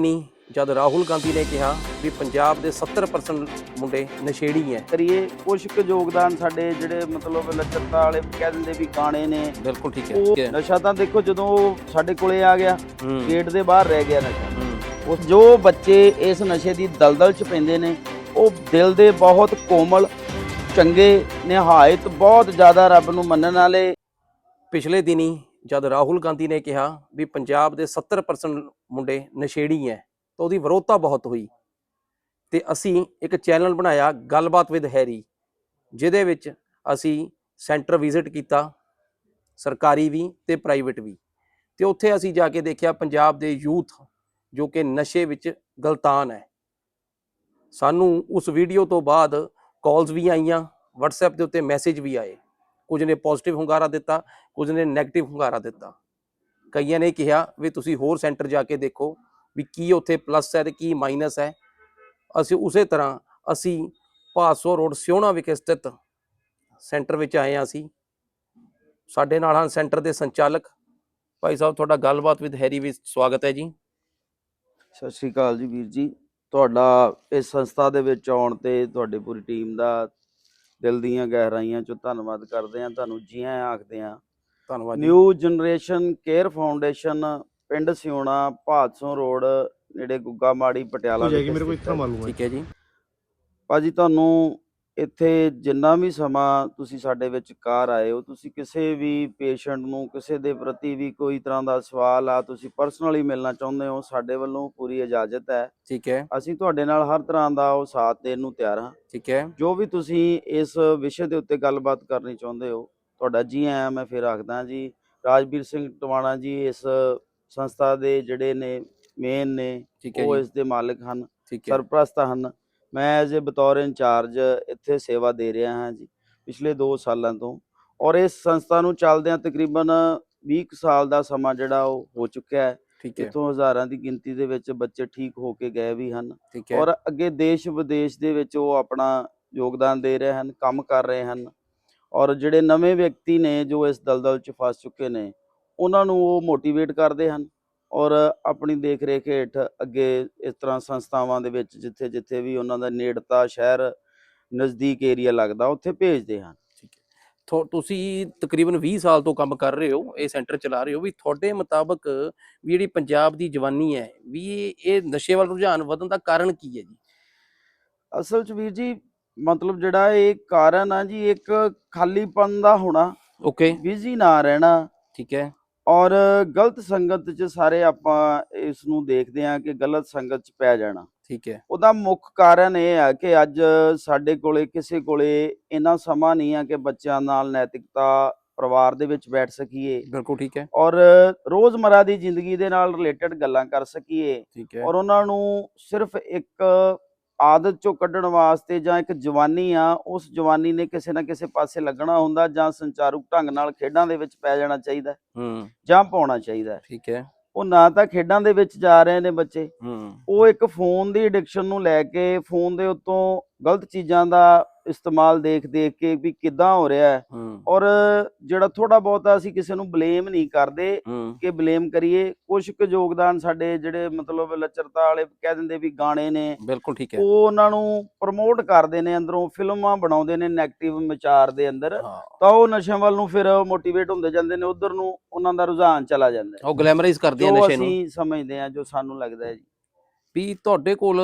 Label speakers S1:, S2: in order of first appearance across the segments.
S1: ਨਹੀਂ ਜਦ ਰਾਹੁਲ ਗਾਂਧੀ ਨੇ ਕਿਹਾ ਵੀ ਪੰਜਾਬ ਦੇ 70% ਮੁੰਡੇ ਨਸ਼ੇੜੀ ਹੈ
S2: ਕਰੀਏ ਕੁਝ ਕੁ ਯੋਗਦਾਨ ਸਾਡੇ ਜਿਹੜੇ ਮਤਲਬ ਲੱਚਰਤਾ ਵਾਲੇ ਕਹਿ ਦਿੰਦੇ ਵੀ ਗਾਣੇ ਨੇ।
S1: ਬਿਲਕੁਲ ਠੀਕ ਹੈ
S2: ਉਹ। ਨਸ਼ਾ ਤਾਂ ਦੇਖੋ ਜਦੋਂ ਸਾਡੇ ਕੋਲੇ ਆ ਗਿਆ ਗੇਟ ਦੇ ਬਾਹਰ ਰਹਿ ਗਿਆ ਨਸ਼ਾ। ਉਸ ਜੋ ਬੱਚੇ ਇਸ ਨਸ਼ੇ ਦੀ ਦਲਦਲ 'ਚ ਪੈਂਦੇ ਨੇ ਉਹ ਦਿਲ ਦੇ ਬਹੁਤ ਕੋਮਲ ਚੰਗੇ ਨਿਹਾਇਤ ਬਹੁਤ ਜ਼ਿਆਦਾ ਰੱਬ ਨੂੰ ਮੰਨਣ ਵਾਲੇ।
S1: ਪਿਛਲੇ ਦਿਨੀ ਜਦ ਰਾਹੁਲ ਗਾਂਧੀ ਨੇ ਕਿਹਾ ਵੀ ਪੰਜਾਬ ਦੇ 70% ਮੁੰਡੇ ਨਸ਼ੇੜੀ ਹੈ ਤਾਂ ਉਹਦੀ ਵਿਰੋਧਤਾ ਬਹੁਤ ਹੋਈ। ਤੇ ਅਸੀਂ ਇੱਕ ਚੈਨਲ ਬਣਾਇਆ ਗੱਲਬਾਤ ਵਿਦ ਹੈਰੀ, ਜਿਹਦੇ ਵਿੱਚ ਅਸੀਂ ਸੈਂਟਰ ਵਿਜ਼ਿਟ ਕੀਤਾ, ਸਰਕਾਰੀ ਵੀ ਤੇ ਪ੍ਰਾਈਵੇਟ ਵੀ। ਤੇ ਉੱਥੇ ਅਸੀਂ ਜਾ ਕੇ ਦੇਖਿਆ ਪੰਜਾਬ ਦੇ ਯੂਥ ਜੋ ਕਿ ਨਸ਼ੇ ਵਿੱਚ ਗਲਤਾਨ ਹੈ ਸਾਨੂੰ ਉਸ ਵੀਡੀਓ ਤੋਂ ਬਾਅਦ ਕਾਲਸ ਵੀ ਆਈਆਂ, WhatsApp ਦੇ ਉੱਤੇ ਮੈਸੇਜ ਵੀ ਆਏ। ਕੁਝ ਨੇ ਪੋਜ਼ਿਟਿਵ ਹੁੰਗਾਰਾ ਦਿੱਤਾ, ਕੁਝ ਨੇ 네ਗੇਟਿਵ ਹੁੰਗਾਰਾ ਦਿੱਤਾ। ਕਈਆਂ ਨੇ ਕਿਹਾ ਵੀ ਤੁਸੀਂ ਹੋਰ ਸੈਂਟਰ ਜਾ ਕੇ ਦੇਖੋ ਵੀ ਕੀ ਉੱਥੇ ਪਲੱਸ ਹੈ ਤੇ ਕੀ ਮਾਈਨਸ ਹੈ। ਅਸੀਂ ਉਸੇ ਤਰ੍ਹਾਂ ਅਸੀਂ ਭਾਸੋ ਰੋਡ ਸਿਉਣਾ ਵਿਖੇ ਸਥਿਤ ਸੈਂਟਰ ਵਿੱਚ ਆਏ ਹਾਂ ਅਸੀਂ। ਸਾਡੇ ਨਾਲ ਹਨ ਸੈਂਟਰ ਦੇ ਸੰਚਾਲਕ। ਭਾਈ ਸਾਹਿਬ, ਤੁਹਾਡਾ ਗੱਲਬਾਤ ਵਿਦ ਹੈਰੀ ਵੀ ਸਵਾਗਤ ਹੈ ਜੀ।
S2: ਸਤਿ ਸ਼੍ਰੀ ਅਕਾਲ ਜੀ ਵੀਰ ਜੀ। ਤੁਹਾਡਾ ਇਸ ਸੰਸਥਾ ਦੇ ਵਿੱਚ ਆਉਣ ਤੇ ਤੁਹਾਡੀ ਪੂਰੀ ਟੀਮ ਦਾ ਦਿਲ ਦੀਆਂ ਗਹਿਰਾਈਆਂ ਚ ਧੰਨਵਾਦ ਕਰਦੇ ਆ ਤੁਹਾਨੂੰ ਜੀ ਆਇਆਂ ਆਖਦੇ ਆ
S1: ਧੰਨਵਾਦ
S2: ਨਿਊ ਜਨਰੇਸ਼ਨ ਕੇਅਰ ਫਾਊਂਡੇਸ਼ਨ ਪਿੰਡ ਸਿਉਣਾ ਭਾਦਸੋਂ ਰੋਡ ਨੇੜੇ ਗੁੱਗਾ ਮਾੜੀ ਪਟਿਆਲਾ
S1: ਠੀਕ ਹੈ ਜੀ।
S2: ਭਾਜੀ ਤੁਹਾਨੂੰ ਇੱਥੇ ਜਿੰਨਾ ਵੀ ਸਮਾਂ ਤੁਸੀਂ ਸਾਡੇ ਵਿੱਚ ਕਾਰ ਆਏ ਹੋ ਤੁਸੀਂ ਕਿਸੇ ਵੀ ਪੇਸ਼ੈਂਟ ਨੂੰ ਕਿਸੇ ਦੇ ਪ੍ਰਤੀ ਵੀ ਕੋਈ ਤਰ੍ਹਾਂ ਦਾ ਸਵਾਲ ਆ ਤੁਸੀਂ ਪਰਸਨਲੀ ਮਿਲਣਾ ਚਾਹੁੰਦੇ ਹੋ ਸਾਡੇ ਵੱਲੋਂ ਪੂਰੀ ਇਜਾਜ਼ਤ ਹੈ।
S1: ਠੀਕ ਹੈ।
S2: ਅਸੀਂ ਤੁਹਾਡੇ ਨਾਲ ਹਰ ਤਰ੍ਹਾਂ ਦਾ ਉਹ ਸਾਥ ਦੇਣ ਨੂੰ ਤਿਆਰ ਹਾਂ।
S1: ਠੀਕ ਹੈ।
S2: ਜੋ ਵੀ ਤੁਸੀਂ ਇਸ ਵਿਸ਼ੇ ਦੇ ਉੱਤੇ ਗੱਲਬਾਤ ਕਰਨੀ ਚਾਹੁੰਦੇ ਹੋ ਤੁਹਾਡਾ ਜੀ ਆਇਆਂ ਮੈਂ ਫਿਰ ਆਖਦਾ ਜੀ ਰਾਜਵੀਰ ਸਿੰਘ ਟਵਾਣਾ ਜੀ ਇਸ ਸੰਸਥਾ ਦੇ ਜਿਹੜੇ ਨੇ ਮੇਨ ਨੇ
S1: ਠੀਕ ਹੈ
S2: ਉਹ
S1: ਜੀ।
S2: ਇਸ ਦੇ ਮਾਲਕ ਹਨ
S1: ਠੀਕ ਹੈ।
S2: ਸਰਪ੍ਰਸਤ ਹਨ। ਮੈਂ ਐਜ਼ ਅ ਬਤੌਰ ਇੰਚਾਰਜ ਇੱਥੇ ਸੇਵਾ ਦੇ ਰਿਹਾ ਹਾਂ ਜੀ ਪਿਛਲੇ 2 ਸਾਲਾਂ ਤੋਂ। ਔਰ ਇਸ ਸੰਸਥਾ ਨੂੰ ਚੱਲਦਿਆਂ ਤਕਰੀਬਨ 20 ਕੁ ਸਾਲ ਦਾ ਸਮਾਂ ਜਿਹੜਾ ਉਹ ਹੋ ਚੁੱਕਿਆ ਹੈ।
S1: ਠੀਕ ਹੈ।
S2: ਇੱਥੋਂ ਹਜ਼ਾਰਾਂ ਦੀ ਗਿਣਤੀ ਦੇ ਵਿੱਚ ਬੱਚੇ ਠੀਕ ਹੋ ਕੇ ਗਏ ਵੀ ਹਨ। ਔਰ ਅੱਗੇ ਦੇਸ਼ ਵਿਦੇਸ਼ ਦੇ ਵਿੱਚ ਉਹ ਆਪਣਾ ਯੋਗਦਾਨ ਦੇ ਰਹੇ ਹਨ ਕੰਮ ਕਰ ਰਹੇ ਹਨ। ਔਰ ਜਿਹੜੇ ਨਵੇਂ ਵਿਅਕਤੀ ਨੇ ਜੋ ਇਸ ਦਲਦਲ 'ਚ ਫਸ ਚੁੱਕੇ ਨੇ ਉਹਨਾਂ ਨੂੰ ਉਹ ਮੋਟੀਵੇਟ ਕਰਦੇ ਹਨ। ਔਰ ਆਪਣੀ ਦੇਖ ਰੇਖ ਹੇਠ ਅੱਗੇ ਇਸ ਤਰ੍ਹਾਂ ਸੰਸਥਾਵਾਂ ਦੇ ਵਿੱਚ ਜਿੱਥੇ ਜਿੱਥੇ ਵੀ ਉਹਨਾਂ ਦਾ ਨੇੜਤਾ ਸ਼ਹਿਰ ਨਜ਼ਦੀਕ ਏਰੀਆ ਲੱਗਦਾ ਉੱਥੇ ਭੇਜਦੇ ਹਨ।
S1: ਥੋ- ਤੁਸੀਂ ਤਕਰੀਬਨ 20 ਸਾਲ ਤੋਂ ਕੰਮ ਕਰ ਰਹੇ ਹੋ ਇਹ ਸੈਂਟਰ ਚਲਾ ਰਹੇ ਹੋ ਵੀ ਤੁਹਾਡੇ ਮੁਤਾਬਕ ਵੀ ਜਿਹੜੀ ਪੰਜਾਬ ਦੀ ਜਵਾਨੀ ਹੈ ਵੀ ਇਹ ਇਹ ਨਸ਼ੇ ਵੱਲ ਰੁਝਾਨ ਵਧਣ ਦਾ ਕਾਰਨ ਕੀ ਹੈ ਜੀ?
S2: ਅਸਲ 'ਚ ਵੀਰ ਜੀ ਮਤਲਬ ਜਿਹੜਾ ਇਹ ਕਾਰਨ ਆ ਜੀ ਇੱਕ ਖਾਲੀਪਨ ਦਾ ਹੋਣਾ।
S1: ਓਕੇ।
S2: ਬਿਜ਼ੀ ਨਾ ਰਹਿਣਾ।
S1: ਠੀਕ ਹੈ।
S2: ਔਰ ਗਲਤ ਸੰਗਤ 'ਚ ਸਾਰੇ ਆਪਾਂ ਇਸ ਨੂੰ ਦੇਖਦੇ ਹਾਂ ਕਿ ਗਲਤ ਸੰਗਤ 'ਚ ਪੈ ਜਾਣਾ।
S1: ਠੀਕ ਹੈ।
S2: ਉਹਦਾ ਮੁੱਖ ਕਾਰਨ ਇਹ ਹੈ ਕਿ ਅੱਜ ਸਾਡੇ ਕੋਲੇ ਕਿਸੇ ਕੋਲੇ ਇੰਨਾ ਸਮਾਂ ਨਹੀਂ ਹੈ ਕਿ ਬੱਚਿਆਂ ਨਾਲ ਨੈਤਿਕਤਾ ਪਰਿਵਾਰ ਦੇ ਵਿੱਚ ਬੈਠ ਸਕੀਏ।
S1: ਬਿਲਕੁਲ ਠੀਕ ਹੈ।
S2: ਔਰ ਰੋਜ਼ਮਰਾ ਦੀ ਜ਼ਿੰਦਗੀ ਦੇ ਨਾਲ ਰਿਲੇਟਡ ਗੱਲਾਂ ਕਰ ਸਕੀਏ।
S1: ਠੀਕ ਹੈ।
S2: ਔਰ ਉਹਨਾਂ ਨੂੰ ਸਿਰਫ ਇੱਕ ਆਦਤ ਚੋਂ ਕੱਢਣ ਵਾਸਤੇ ਜਾਂ ਇੱਕ ਜਵਾਨੀ ਆ ਉਸ ਜਵਾਨੀ ਨੇ ਕਿਸੇ ਨਾ ਕਿਸੇ ਪਾਸੇ ਲੱਗਣਾ ਹੁੰਦਾ ਜਾਂ ਸੰਚਾਰਕ ਢੰਗ ਨਾਲ ਖੇਡਾਂ ਦੇ ਵਿੱਚ ਪੈ ਜਾਣਾ ਚਾਹੀਦਾ
S1: ਹੂੰ
S2: ਜਾਂ ਪਾਉਣਾ ਚਾਹੀਦਾ।
S1: ਠੀਕ ਹੈ।
S2: ਉਹ ਨਾ ਤਾਂ ਖੇਡਾਂ ਦੇ ਵਿੱਚ ਜਾ ਰਹੇ ਨੇ ਬੱਚੇ।
S1: ਹੂੰ।
S2: ਉਹ ਇੱਕ ਫੋਨ ਦੀ ਐਡਿਕਸ਼ਨ ਨੂੰ ਲੈ ਕੇ ਫੋਨ ਦੇ ਉੱਤੋਂ ਗਲਤ ਚੀਜ਼ਾਂ ਦਾ ਇਸਤੇਮਾਲ ਦੇਖ ਦੇਖ ਕੇ ਵੀ ਕਿੱਦਾਂ ਹੋ ਰਿਹਾ ਹੈ। ਔਰ ਜਿਹੜਾ ਥੋੜਾ ਬਹੁਤਾ ਅਸੀਂ ਕਿਸੇ ਨੂੰ ਬਲੇਮ ਨਹੀਂ ਕਰਦੇ ਕਿ ਬਲੇਮ ਕਰੀਏ ਕੁਝ ਕੁ ਯੋਗਦਾਨ ਸਾਡੇ ਜਿਹੜੇ ਮਤਲਬ ਲੱਚਰਤਾ ਵਾਲੇ ਕਹਿ ਦਿੰਦੇ ਵੀ ਗਾਣੇ ਨੇ
S1: ਬਿਲਕੁਲ ਠੀਕ ਹੈ।
S2: ਉਹ ਉਹਨਾਂ ਨੂੰ ਪ੍ਰਮੋਟ ਕਰਦੇ ਨੇ ਅੰਦਰੋਂ ਫਿਲਮਾਂ ਬਣਾਉਂਦੇ ਨੇ 네ਗੇਟਿਵ ਵਿਚਾਰ ਦੇ ਅੰਦਰ ਤਾਂ ਉਹ ਨਸ਼ਿਆਂ ਵੱਲ ਨੂੰ ਫਿਰ ਮੋਟੀਵੇਟ ਹੁੰਦੇ ਜਾਂਦੇ ਨੇ ਉਧਰ ਨੂੰ ਉਹਨਾਂ ਦਾ ਰੁਝਾਨ ਚਲਾ ਜਾਂਦਾ
S1: ਉਹ ਗਲੈਮਰਾਈਜ਼ ਕਰਦੇ ਆ ਨਸ਼ੇ ਨੂੰ।
S2: ਅਸੀਂ ਸਮਝਦੇ ਹਾਂ ਜੋ ਸਾਨੂੰ ਲੱਗਦਾ ਹੈ ਜੀ।
S1: ਵੀ ਤੁਹਾਡੇ ਕੋਲ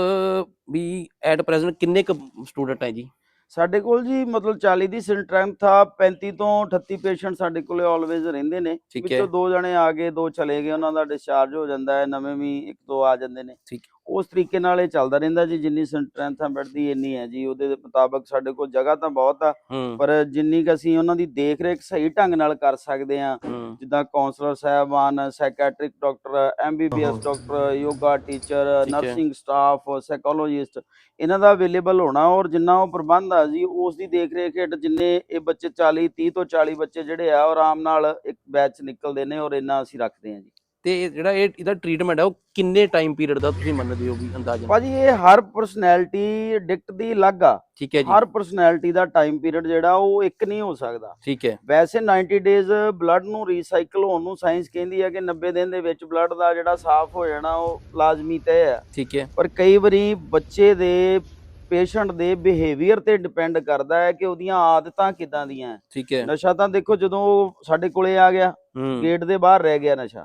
S1: ਵੀ ਐਟ ਪ੍ਰੈਜ਼ੈਂਟ ਕਿੰਨੇ ਕੁ ਸਟੂਡੈਂਟ ਹੈ ਜੀ?
S2: ਸਾਡੇ ਕੋਲ ਜੀ ਮਤਲਬ 40 ਦੀ ਸਟਰੈਂਥ ਆ 35 ਤੋਂ 38 ਪੇਸ਼ੈਂਟ ਸਾਡੇ ਕੋਲੇ ਆਲਵੇਜ਼ ਰਹਿੰਦੇ ਨੇ। ਵਿੱਚੋਂ ਦੋ ਜਣੇ ਆ ਗਏ ਦੋ ਚਲੇ ਗਏ ਉਹਨਾਂ ਦਾ ਡਿਸਚਾਰਜ ਹੋ ਜਾਂਦਾ ਹੈ ਨਵੇਂ ਵੀ ਇੱਕ ਦੋ ਆ ਜਾਂਦੇ ਨੇ।
S1: ਠੀਕ।
S2: ਉਸ ਤਰੀਕੇ ਨਾਲ ਇਹ ਚੱਲਦਾ ਰਹਿੰਦਾ ਜੀ ਜਿੰਨੀ ਸਟਰੈਂਥ ਆ ਬੈੱਡ ਦੀ ਇੰਨੀ ਹੈ ਜੀ ਉਹਦੇ ਮੁਤਾਬਕ ਸਾਡੇ ਕੋਲ ਜਗ੍ਹਾ ਤਾਂ ਬਹੁਤ ਆ ਪਰ ਜਿੰਨੀ ਕੁ ਅਸੀਂ ਉਹਨਾਂ ਦੀ ਦੇਖ ਰੇਖ ਸਹੀ ਢੰਗ ਨਾਲ ਕਰ ਸਕਦੇ ਆ ਜਿੱਦਾਂ ਕਾਉਂਸਲਰ ਸਾਹਿਬਾਨ psychiatric doctor MBBS. Doctor yoga teacher. Nursing staff psychologist ਇਹਨਾਂ ਦਾ ਅਵੇਲੇਬਲ ਹੋਣਾ ਔਰ ਜਿੰਨਾ ਉਹ ਪ੍ਰਬੰਧ ਆ ਜੀ ਉਸ ਦੀ ਦੇਖ ਰੇਖ ਹੇਠ ਜਿੰਨੇ ਇਹ ਬੱਚੇ 40 30 ਤੋਂ 40 ਬੱਚੇ ਜਿਹੜੇ ਆ ਆਰਾਮ ਨਾਲ ਇੱਕ ਬੈਚ ਨਿਕਲਦੇ ਨੇ ਔਰ ਇੰਨਾ ਅਸੀਂ ਰੱਖਦੇ ਹਾਂ ਜੀ
S1: ਤੇ ਇਹ ਜਿਹੜਾ ਇਹ ਇਹਦਾ ਟ੍ਰੀਟਮੈਂਟ ਹੈ ਉਹ ਕਿੰਨੇ ਟਾਈਮ ਪੀਰੀਅਡ ਦਾ ਤੁਸੀਂ ਮੰਨਦੇ ਹੋ ਵੀ ਅੰਦਾਜ਼ਨ
S2: ਭਾਜੀ ਇਹ ਹਰ ਪਰਸਨੈਲਿਟੀ ਡਿਕਟ ਦੀ ਅਲੱਗ ਆ।
S1: ਠੀਕ ਹੈ ਜੀ।
S2: ਹਰ ਪਰਸਨੈਲਿਟੀ ਦਾ ਟਾਈਮ ਪੀਰੀਅਡ ਜਿਹੜਾ ਉਹ ਇੱਕ ਨਹੀਂ ਹੋ ਸਕਦਾ।
S1: ਠੀਕ ਹੈ।
S2: ਵੈਸੇ 90 ਡੇਜ਼ ਬਲੱਡ ਨੂੰ ਰੀਸਾਈਕਲ ਹੋਣ ਨੂੰ ਸਾਇੰਸ ਕਹਿੰਦੀ ਹੈ ਕਿ 90 ਦਿਨ ਦੇ ਵਿੱਚ ਬਲੱਡ ਦਾ ਜਿਹੜਾ ਸਾਫ਼ ਹੋ ਜਾਣਾ ਉਹ ਲਾਜ਼ਮੀ ਤੈਅ ਹੈ।
S1: ਠੀਕ ਹੈ।
S2: ਪਰ ਕਈ ਵਾਰੀ ਬੱਚੇ ਦੇ ਪੇਸ਼ੈਂਟ ਦੇ ਬਿਹੇਵੀਅਰ ਤੇ ਡਿਪੈਂਡ ਕਰਦਾ ਹੈ ਕਿ ਉਹਦੀਆਂ ਆਦਤਾਂ ਕਿਦਾਂ ਦੀਆਂ
S1: ਠੀਕ ਹੈ।
S2: ਨਸ਼ਾ ਤਾਂ ਦੇਖੋ ਜਦੋਂ ਉਹ ਸਾਡੇ ਕੋਲੇ ਆ ਗਿਆ ਗੇਟ ਦੇ ਬਾਹਰ ਰਹਿ ਗਿਆ ਨਸ਼ਾ।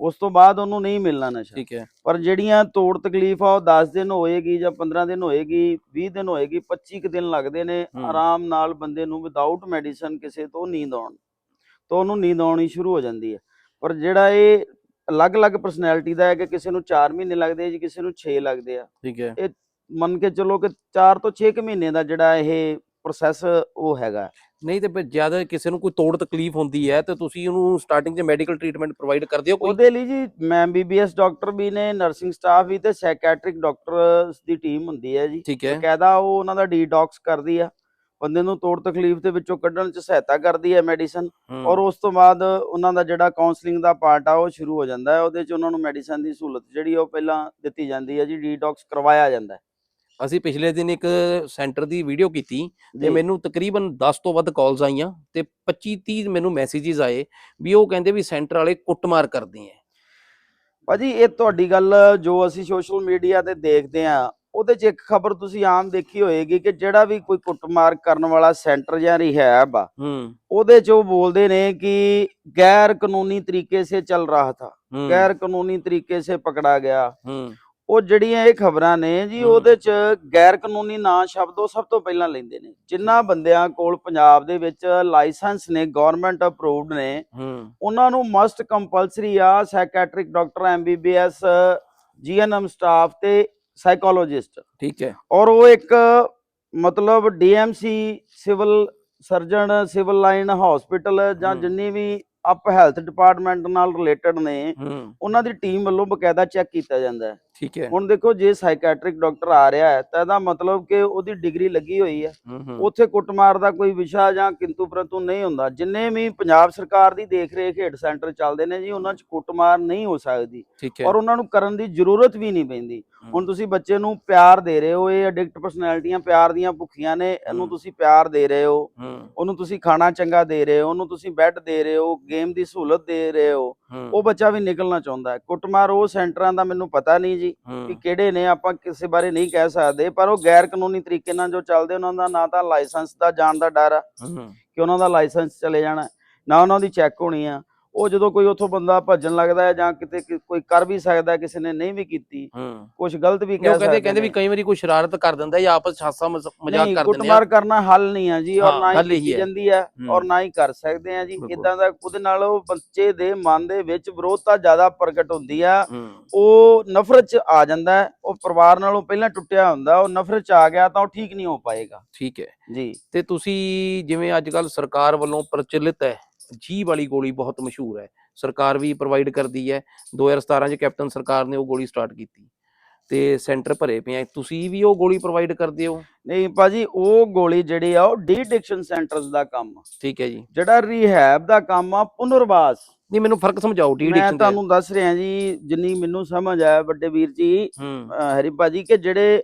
S2: ਉਸ ਤੋਂ ਬਾਅਦ ਉਹਨੂੰ ਨਹੀਂ ਮਿਲਣਾ ਨਸ਼ਾ।
S1: ਠੀਕ ਹੈ।
S2: ਪਰ ਜਿਹੜੀਆਂ ਤੋੜ ਤਕਲੀਫ ਆ ਉਹ 10 ਦਿਨ ਹੋਏਗੀ ਜਾਂ 15 ਦਿਨ ਹੋਏਗੀ 20 ਦਿਨ ਹੋਏਗੀ 25 ਕੁ ਦਿਨ ਲੱਗਦੇ ਨੇ। ਆਰਾਮ ਨਾਲ ਬੰਦੇ ਨੂੰ ਵਿਦਆਊਟ ਮੈਡੀਸਨ ਕਿਸੇ ਤੋਂ ਨੀਂਦ ਆਉਣ ਤੋਂ ਉਹਨੂੰ ਨੀਂਦ ਆਉਣੀ ਸ਼ੁਰੂ ਹੋ ਜਾਂਦੀ ਹੈ। ਪਰ ਜਿਹੜਾ ਇਹ ਅਲੱਗ-ਅਲੱਗ ਪਰਸਨੈਲਿਟੀ ਦਾ ਹੈ ਕਿ ਕਿਸੇ ਨੂੰ 4 ਮਹੀਨੇ ਲੱਗਦੇ ਆ ਜੀ ਕਿਸੇ ਨੂੰ 6 ਲੱਗਦੇ ਆ
S1: ਠੀਕ ਹੈ।
S2: ਮੰਨ ਕੇ ਚੱਲੋ ਕਿ 4 ਤੋਂ 6 ਮਹੀਨੇ ਦਾ ਜਿਹੜਾ ਇਹ ਪ੍ਰੋਸੈਸ ਉਹ ਹੈਗਾ
S1: ਨਹੀਂ ਤੇ ਫਿਰ ਜ਼ਿਆਦਾ ਕਿਸੇ ਨੂੰ ਕੋਈ ਤੋੜ ਤਕਲੀਫ ਹੁੰਦੀ ਹੈ ਤੇ ਤੁਸੀਂ ਉਹਨੂੰ ਸਟਾਰਟਿੰਗ 'ਚ ਮੈਡੀਕਲ ਟ੍ਰੀਟਮੈਂਟ ਪ੍ਰੋਵਾਈਡ ਕਰਦੇ ਹੋ ਕੋਈ?
S2: ਉਹਦੇ ਲਈ ਜੀ ਮੈਂ ਐਮਬੀਬੀਐਸ ਡਾਕਟਰ ਵੀ ਨੇ ਨਰਸਿੰਗ ਸਟਾਫ ਵੀ ਤੇ ਸਾਈਕੈਟ੍ਰਿਕ ਡਾਕਟਰਸ ਦੀ ਟੀਮ ਹੁੰਦੀ ਹੈ ਜੀ।
S1: ਠੀਕ ਹੈ।
S2: ਉਹ ਉਹਨਾਂ ਦਾ ਡੀਟੌਕਸ ਕਰਦੀ ਆ। ਬੰਦੇ ਨੂੰ ਤੋੜ ਤਕਲੀਫ ਦੇ ਵਿੱਚੋਂ ਕੱਢਣ 'ਚ ਸਹਾਇਤਾ ਕਰਦੀ ਹੈ ਮੈਡੀਸਨ ਔਰ ਉਸ ਤੋਂ ਬਾਅਦ ਉਹਨਾਂ ਦਾ ਜਿਹੜਾ ਕਾਉਂਸਲਿੰਗ ਦਾ ਪਾਰਟ ਆ ਉਹ ਸ਼ੁਰੂ ਹੋ ਜਾਂਦਾ ਹੈ। ਉਹਦੇ 'ਚ ਉਹਨਾਂ ਨੂੰ ਮੈਡੀਸਨ ਦੀ ਸਹੂਲਤ ਜਿਹੜੀ ਉਹ ਪਹਿਲਾਂ ਦਿੱਤੀ ਜਾਂਦੀ ਹੈ ਜੀ ਡੀਟੌਕਸ ਕਰਵਾਇਆ ਜਾਂਦਾ ਹੈ।
S1: ਅਸੀਂ ਪਿਛਲੇ ਦਿਨ ਇੱਕ ਸੈਂਟਰ ਦੀ ਵੀਡੀਓ ਕੀਤੀ ਤੇ। ਮੈਨੂੰ ਤਕਰੀਬਨ 10 ਤੋਂ ਵੱਧ ਕਾਲਸ ਆਈਆਂ ਤੇ 25 30 ਮੈਨੂੰ ਮੈਸੇजेस ਆਏ ਵੀ ਉਹ ਕਹਿੰਦੇ ਵੀ ਸੈਂਟਰ ਵਾਲੇ ਕੁੱਟਮਾਰ ਕਰਦੇ ਆ
S2: ਭਾਜੀ ਇਹ ਤੁਹਾਡੀ ਗੱਲ ਜੋ ਅਸੀਂ ਸੋਸ਼ਲ ਮੀਡੀਆ ਤੇ ਦੇਖਦੇ ਆ ਉਹਦੇ 'ਚ ਇੱਕ ਖਬਰ ਤੁਸੀਂ ਆਮ ਦੇਖੀ ਹੋਏਗੀ ਕਿ ਜਿਹੜਾ ਵੀ ਕੋਈ ਕੁੱਟਮਾਰ ਕਰਨ ਵਾਲਾ ਸੈਂਟਰ ਜਾਂ ਰਿਹੈਬ ਆ
S1: ਹੂੰ।
S2: ਉਹਦੇ 'ਚ ਉਹ ਬੋਲਦੇ ਨੇ ਕਿ ਗੈਰ ਕਾਨੂੰਨੀ ਤਰੀਕੇ ਸੇ ਚੱਲ ਰਹਾ ਥਾ ਗੈਰ ਕਾਨੂੰਨੀ ਤਰੀਕੇ ਸੇ ਪਕੜਾ ਗਿਆ।
S1: ਹੂੰ।
S2: ਉਹ ਜਿਹੜੀਆਂ ਇਹ ਖਬਰਾਂ ਨੇ ਜੀ। ਉਹਦੇ 'ਚ ਗੈਰ ਕਾਨੂੰਨੀ ਨਾਂ ਸ਼ਬਦ ਉਹ ਸਭ ਤੋਂ ਪਹਿਲਾਂ ਲੈਂਦੇ ਨੇ। ਜਿਨ੍ਹਾਂ ਬੰਦਿਆਂ ਕੋਲ ਪੰਜਾਬ ਦੇ ਵਿੱਚ ਲਾਇਸੈਂਸ ਨੇ ਗਵਰਨਮੈਂਟ ਅਪਰੂਵਡ ਨੇ ਉਹਨਾਂ ਨੂੰ ਮਸਟ ਕੰਪਲਸਰੀ ਆ psychiatric doctor MBBS GNM staff ਤੇ ਸਾਈਕੋਲੋਜਿਸਟ।
S1: ਠੀਕ ਹੈ।
S2: ਔਰ ਉਹ ਇੱਕ ਮਤਲਬ DMC civil surgeon civil line hospital ਜਾਂ। ਜਿੰਨੀ ਵੀ ਅਪ ਹੈਲਥ ਡਿਪਾਰਟਮੈਂਟ ਨਾਲ ਰਿਲੇਟਡ ਨੇ ਉਹਨਾਂ ਦੀ ਟੀਮ ਵੱਲੋਂ ਬਕਾਇਦਾ ਚੈੱਕ ਕੀਤਾ ਜਾਂਦਾ ਹੈ।
S1: ਠੀਕ ਹੈ।
S2: ਹੁਣ ਦੇਖੋ ਜੇ ਸਾਈਕੈਟ੍ਰਿਕ ਡਾਕਟਰ ਆ ਰਿਹਾ ਹੈ ਤਾਂ ਇਹਦਾ ਮਤਲਬ ਕਿ ਉਹਦੀ ਡਿਗਰੀ ਲੱਗੀ ਹੋਈ ਹੈ। ਉੱਥੇ ਕੁੱਟਮਾਰ ਦਾ ਕੋਈ ਵਿਸ਼ਾ ਜਾਂ ਕਿੰਤੂ ਪ੍ਰੰਤੂ ਨਹੀਂ ਹੁੰਦਾ। ਜਿੰਨੇ ਵੀ ਪੰਜਾਬ ਸਰਕਾਰ ਦੀ ਦੇਖ ਰੇਖ ਹੇਠ ਸੈਂਟਰ ਚੱਲਦੇ ਨੇ ਜੀ ਉਹਨਾਂ 'ਚ ਕੁੱਟਮਾਰ ਨਹੀਂ ਹੋ ਸਕਦੀ। ਔਰ ਉਹਨਾਂ ਨੂੰ ਕਰਨ ਦੀ ਜ਼ਰੂਰਤ ਵੀ ਨਹੀਂ ਪੈਂਦੀ। ਹੁਣ ਤੁਸੀਂ ਬੱਚੇ ਨੂੰ ਪਿਆਰ ਦੇ ਰਹੇ ਹੋ ਇਹ ਐਡਿਕਟ ਪਰਸਨੈਲਿਟੀਆਂ ਪਿਆਰ ਦੀਆਂ ਭੁੱਖੀਆਂ ਨੇ ਇਹਨੂੰ। ਤੁਸੀਂ ਪਿਆਰ ਦੇ ਰਹੇ ਹੋ। ਉਹਨੂੰ ਤੁਸੀਂ ਖਾਣਾ ਚੰਗਾ ਦੇ ਰਹੇ ਹੋ ਉਹਨੂੰ ਤੁਸੀਂ ਬੈੱਡ ਦੇ ਰਹੇ ਹੋ ਗੇਮ ਦੀ ਸਹੂਲਤ ਦੇ ਰਹੇ ਹੂੰ। ਉਹ ਬੱਚਾ ਵੀ ਨਿਕਲਣਾ ਚਾਹੁੰਦਾ ਹੈ। ਕੁੱਟਮਾਰ ਉਹ ਸੈਂਟਰਾਂ ਦਾ ਮੈਨੂੰ ਪਤਾ ਨਹੀਂ ਜੀ ਕਿ ਕਿਹੜੇ ਨੇ ਆਪਾਂ ਕਿਸੇ ਬਾਰੇ ਨਹੀਂ ਕਹਿ ਸਕਦੇ ਪਰ ਉਹ ਗੈਰ ਕਾਨੂੰਨੀ ਤਰੀਕੇ ਨਾਲ ਜੋ ਚੱਲਦੇ ਉਹਨਾਂ ਦਾ ਨਾ ਤਾਂ ਲਾਇਸੈਂਸ ਦਾ ਜਾਣ ਦਾ ਡਰ ਆ
S1: ਹੂੰ।
S2: ਕਿ ਉਹਨਾਂ ਦਾ ਲਾਇਸੈਂਸ ਚਲੇ ਜਾਣਾ। ਨਾ ਉਹਨਾਂ ਦੀ ਚੈੱਕ ਹੋਣੀ ਆ ਉਹ ਜਦੋਂ ਕੋਈ ਉੱਥੋਂ ਬੰਦਾ ਭੱਜਣ ਲੱਗਦਾ ਹੈ ਜਾਂ ਕਿਤੇ ਕੋਈ ਕਰ ਵੀ ਸਕਦਾ ਕਿਸੇ ਨੇ ਨਹੀਂ ਵੀ ਕੀਤੀ ਕੁਝ ਗਲਤ ਵੀ ਕਹਿ ਸਕਦੇ
S1: ਕਹਿੰਦੇ ਕਹਿੰਦੇ ਵੀ। ਕਈ ਵਾਰੀ ਕੋਈ ਸ਼ਰਾਰਤ ਕਰ ਦਿੰਦਾ ਜਾਂ ਆਪਸ ਹਾਸਾ ਮਜ਼- ਮਜ਼ਾਕ ਕਰ ਦਿੰਦੇ ਆ
S2: ਕੁੱਟਮਾਰ ਕਰਨਾ ਹੱਲ ਨਹੀਂ ਆ ਜੀ ਔਰ ਨਾ ਹੀ ਕੀਤੀ। ਜਾਂਦੀ ਹੂੰ। ਔਰ ਨਾ ਹੀ ਕਰ ਸਕਦੇ ਆ ਜੀ। ਇਦਾਂ ਦਾ ਉਹਦੇ ਨਾਲ ਉਹ ਬੱਚੇ ਦੇ ਮਨ ਦੇ ਵਿੱਚ ਵਿਰੋਧਤਾ ਜ਼ਿਆਦਾ ਪ੍ਰਗਟ ਹੁੰਦੀ ਆ ਉਹ ਨਫ਼ਰਤ ਚ ਆ ਜਾਂਦਾ ਉਹ ਪਰਿਵਾਰ ਨਾਲੋਂ ਪਹਿਲਾਂ ਟੁੱਟਿਆ ਹੁੰਦਾ ਉਹ ਨਫ਼ਰਤ ਚ ਆ ਗਿਆ ਤਾਂ ਉਹ ਠੀਕ ਨਹੀਂ ਹੋ ਪਾਏਗਾ
S1: ਠੀਕ ਹੈ
S2: ਜੀ
S1: ਤੇ ਤੁਸੀਂ ਜਿਵੇਂ ਅੱਜ ਕੱਲ ਸਰਕਾਰ ਵੱਲੋਂ ਪ੍ਰਚਲਿਤ ਹੈ ਜੀ ਵਾਲੀ ਗੋਲੀ ਬਹੁਤ ਮਸ਼ਹੂਰ ਹੈ। ਸਰਕਾਰ ਵੀ ਪ੍ਰੋਵਾਈਡ ਕਰਦੀ ਹੈ। 2017 ਚ ਕੈਪਟਨ ਸਰਕਾਰ ਨੇ ਉਹ ਗੋਲੀ ਸਟਾਰਟ ਕੀਤੀ। ਤੇ ਸੈਂਟਰ ਭਰੇ ਪਏ ਆ। ਤੁਸੀਂ ਵੀ ਉਹ ਗੋਲੀ ਪ੍ਰੋਵਾਈਡ ਕਰਦੇ ਹੋ?
S2: ਨਹੀਂ ਭਾਜੀ ਉਹ ਗੋਲੀ ਜਿਹੜੀ ਆ ਉਹ ਡੀਡਿਕਸ਼ਨ ਸੈਂਟਰਸ ਦਾ ਕੰਮ
S1: ਠੀਕ ਹੈ ਜੀ।
S2: ਜਿਹੜਾ ਰੀਹੈਬ ਦਾ ਕੰਮ ਆ ਪੁਨਰਵਾਸ।
S1: ਨਹੀਂ ਮੈਨੂੰ ਫ਼ਰਕ ਸਮਝਾਓ ਡੀ
S2: ਮੈਂ
S1: ਐਡਿਕਸ਼ਨ
S2: ਤੁਹਾਨੂੰ ਦੱਸ ਰਿਹਾ ਜੀ ਜਿੰਨੀ ਮੈਨੂੰ ਸਮਝ ਆ ਵੱਡੇ ਵੀਰ ਜੀ ਹਰੀ ਭਾਜੀ ਕਿ ਜਿਹੜੇ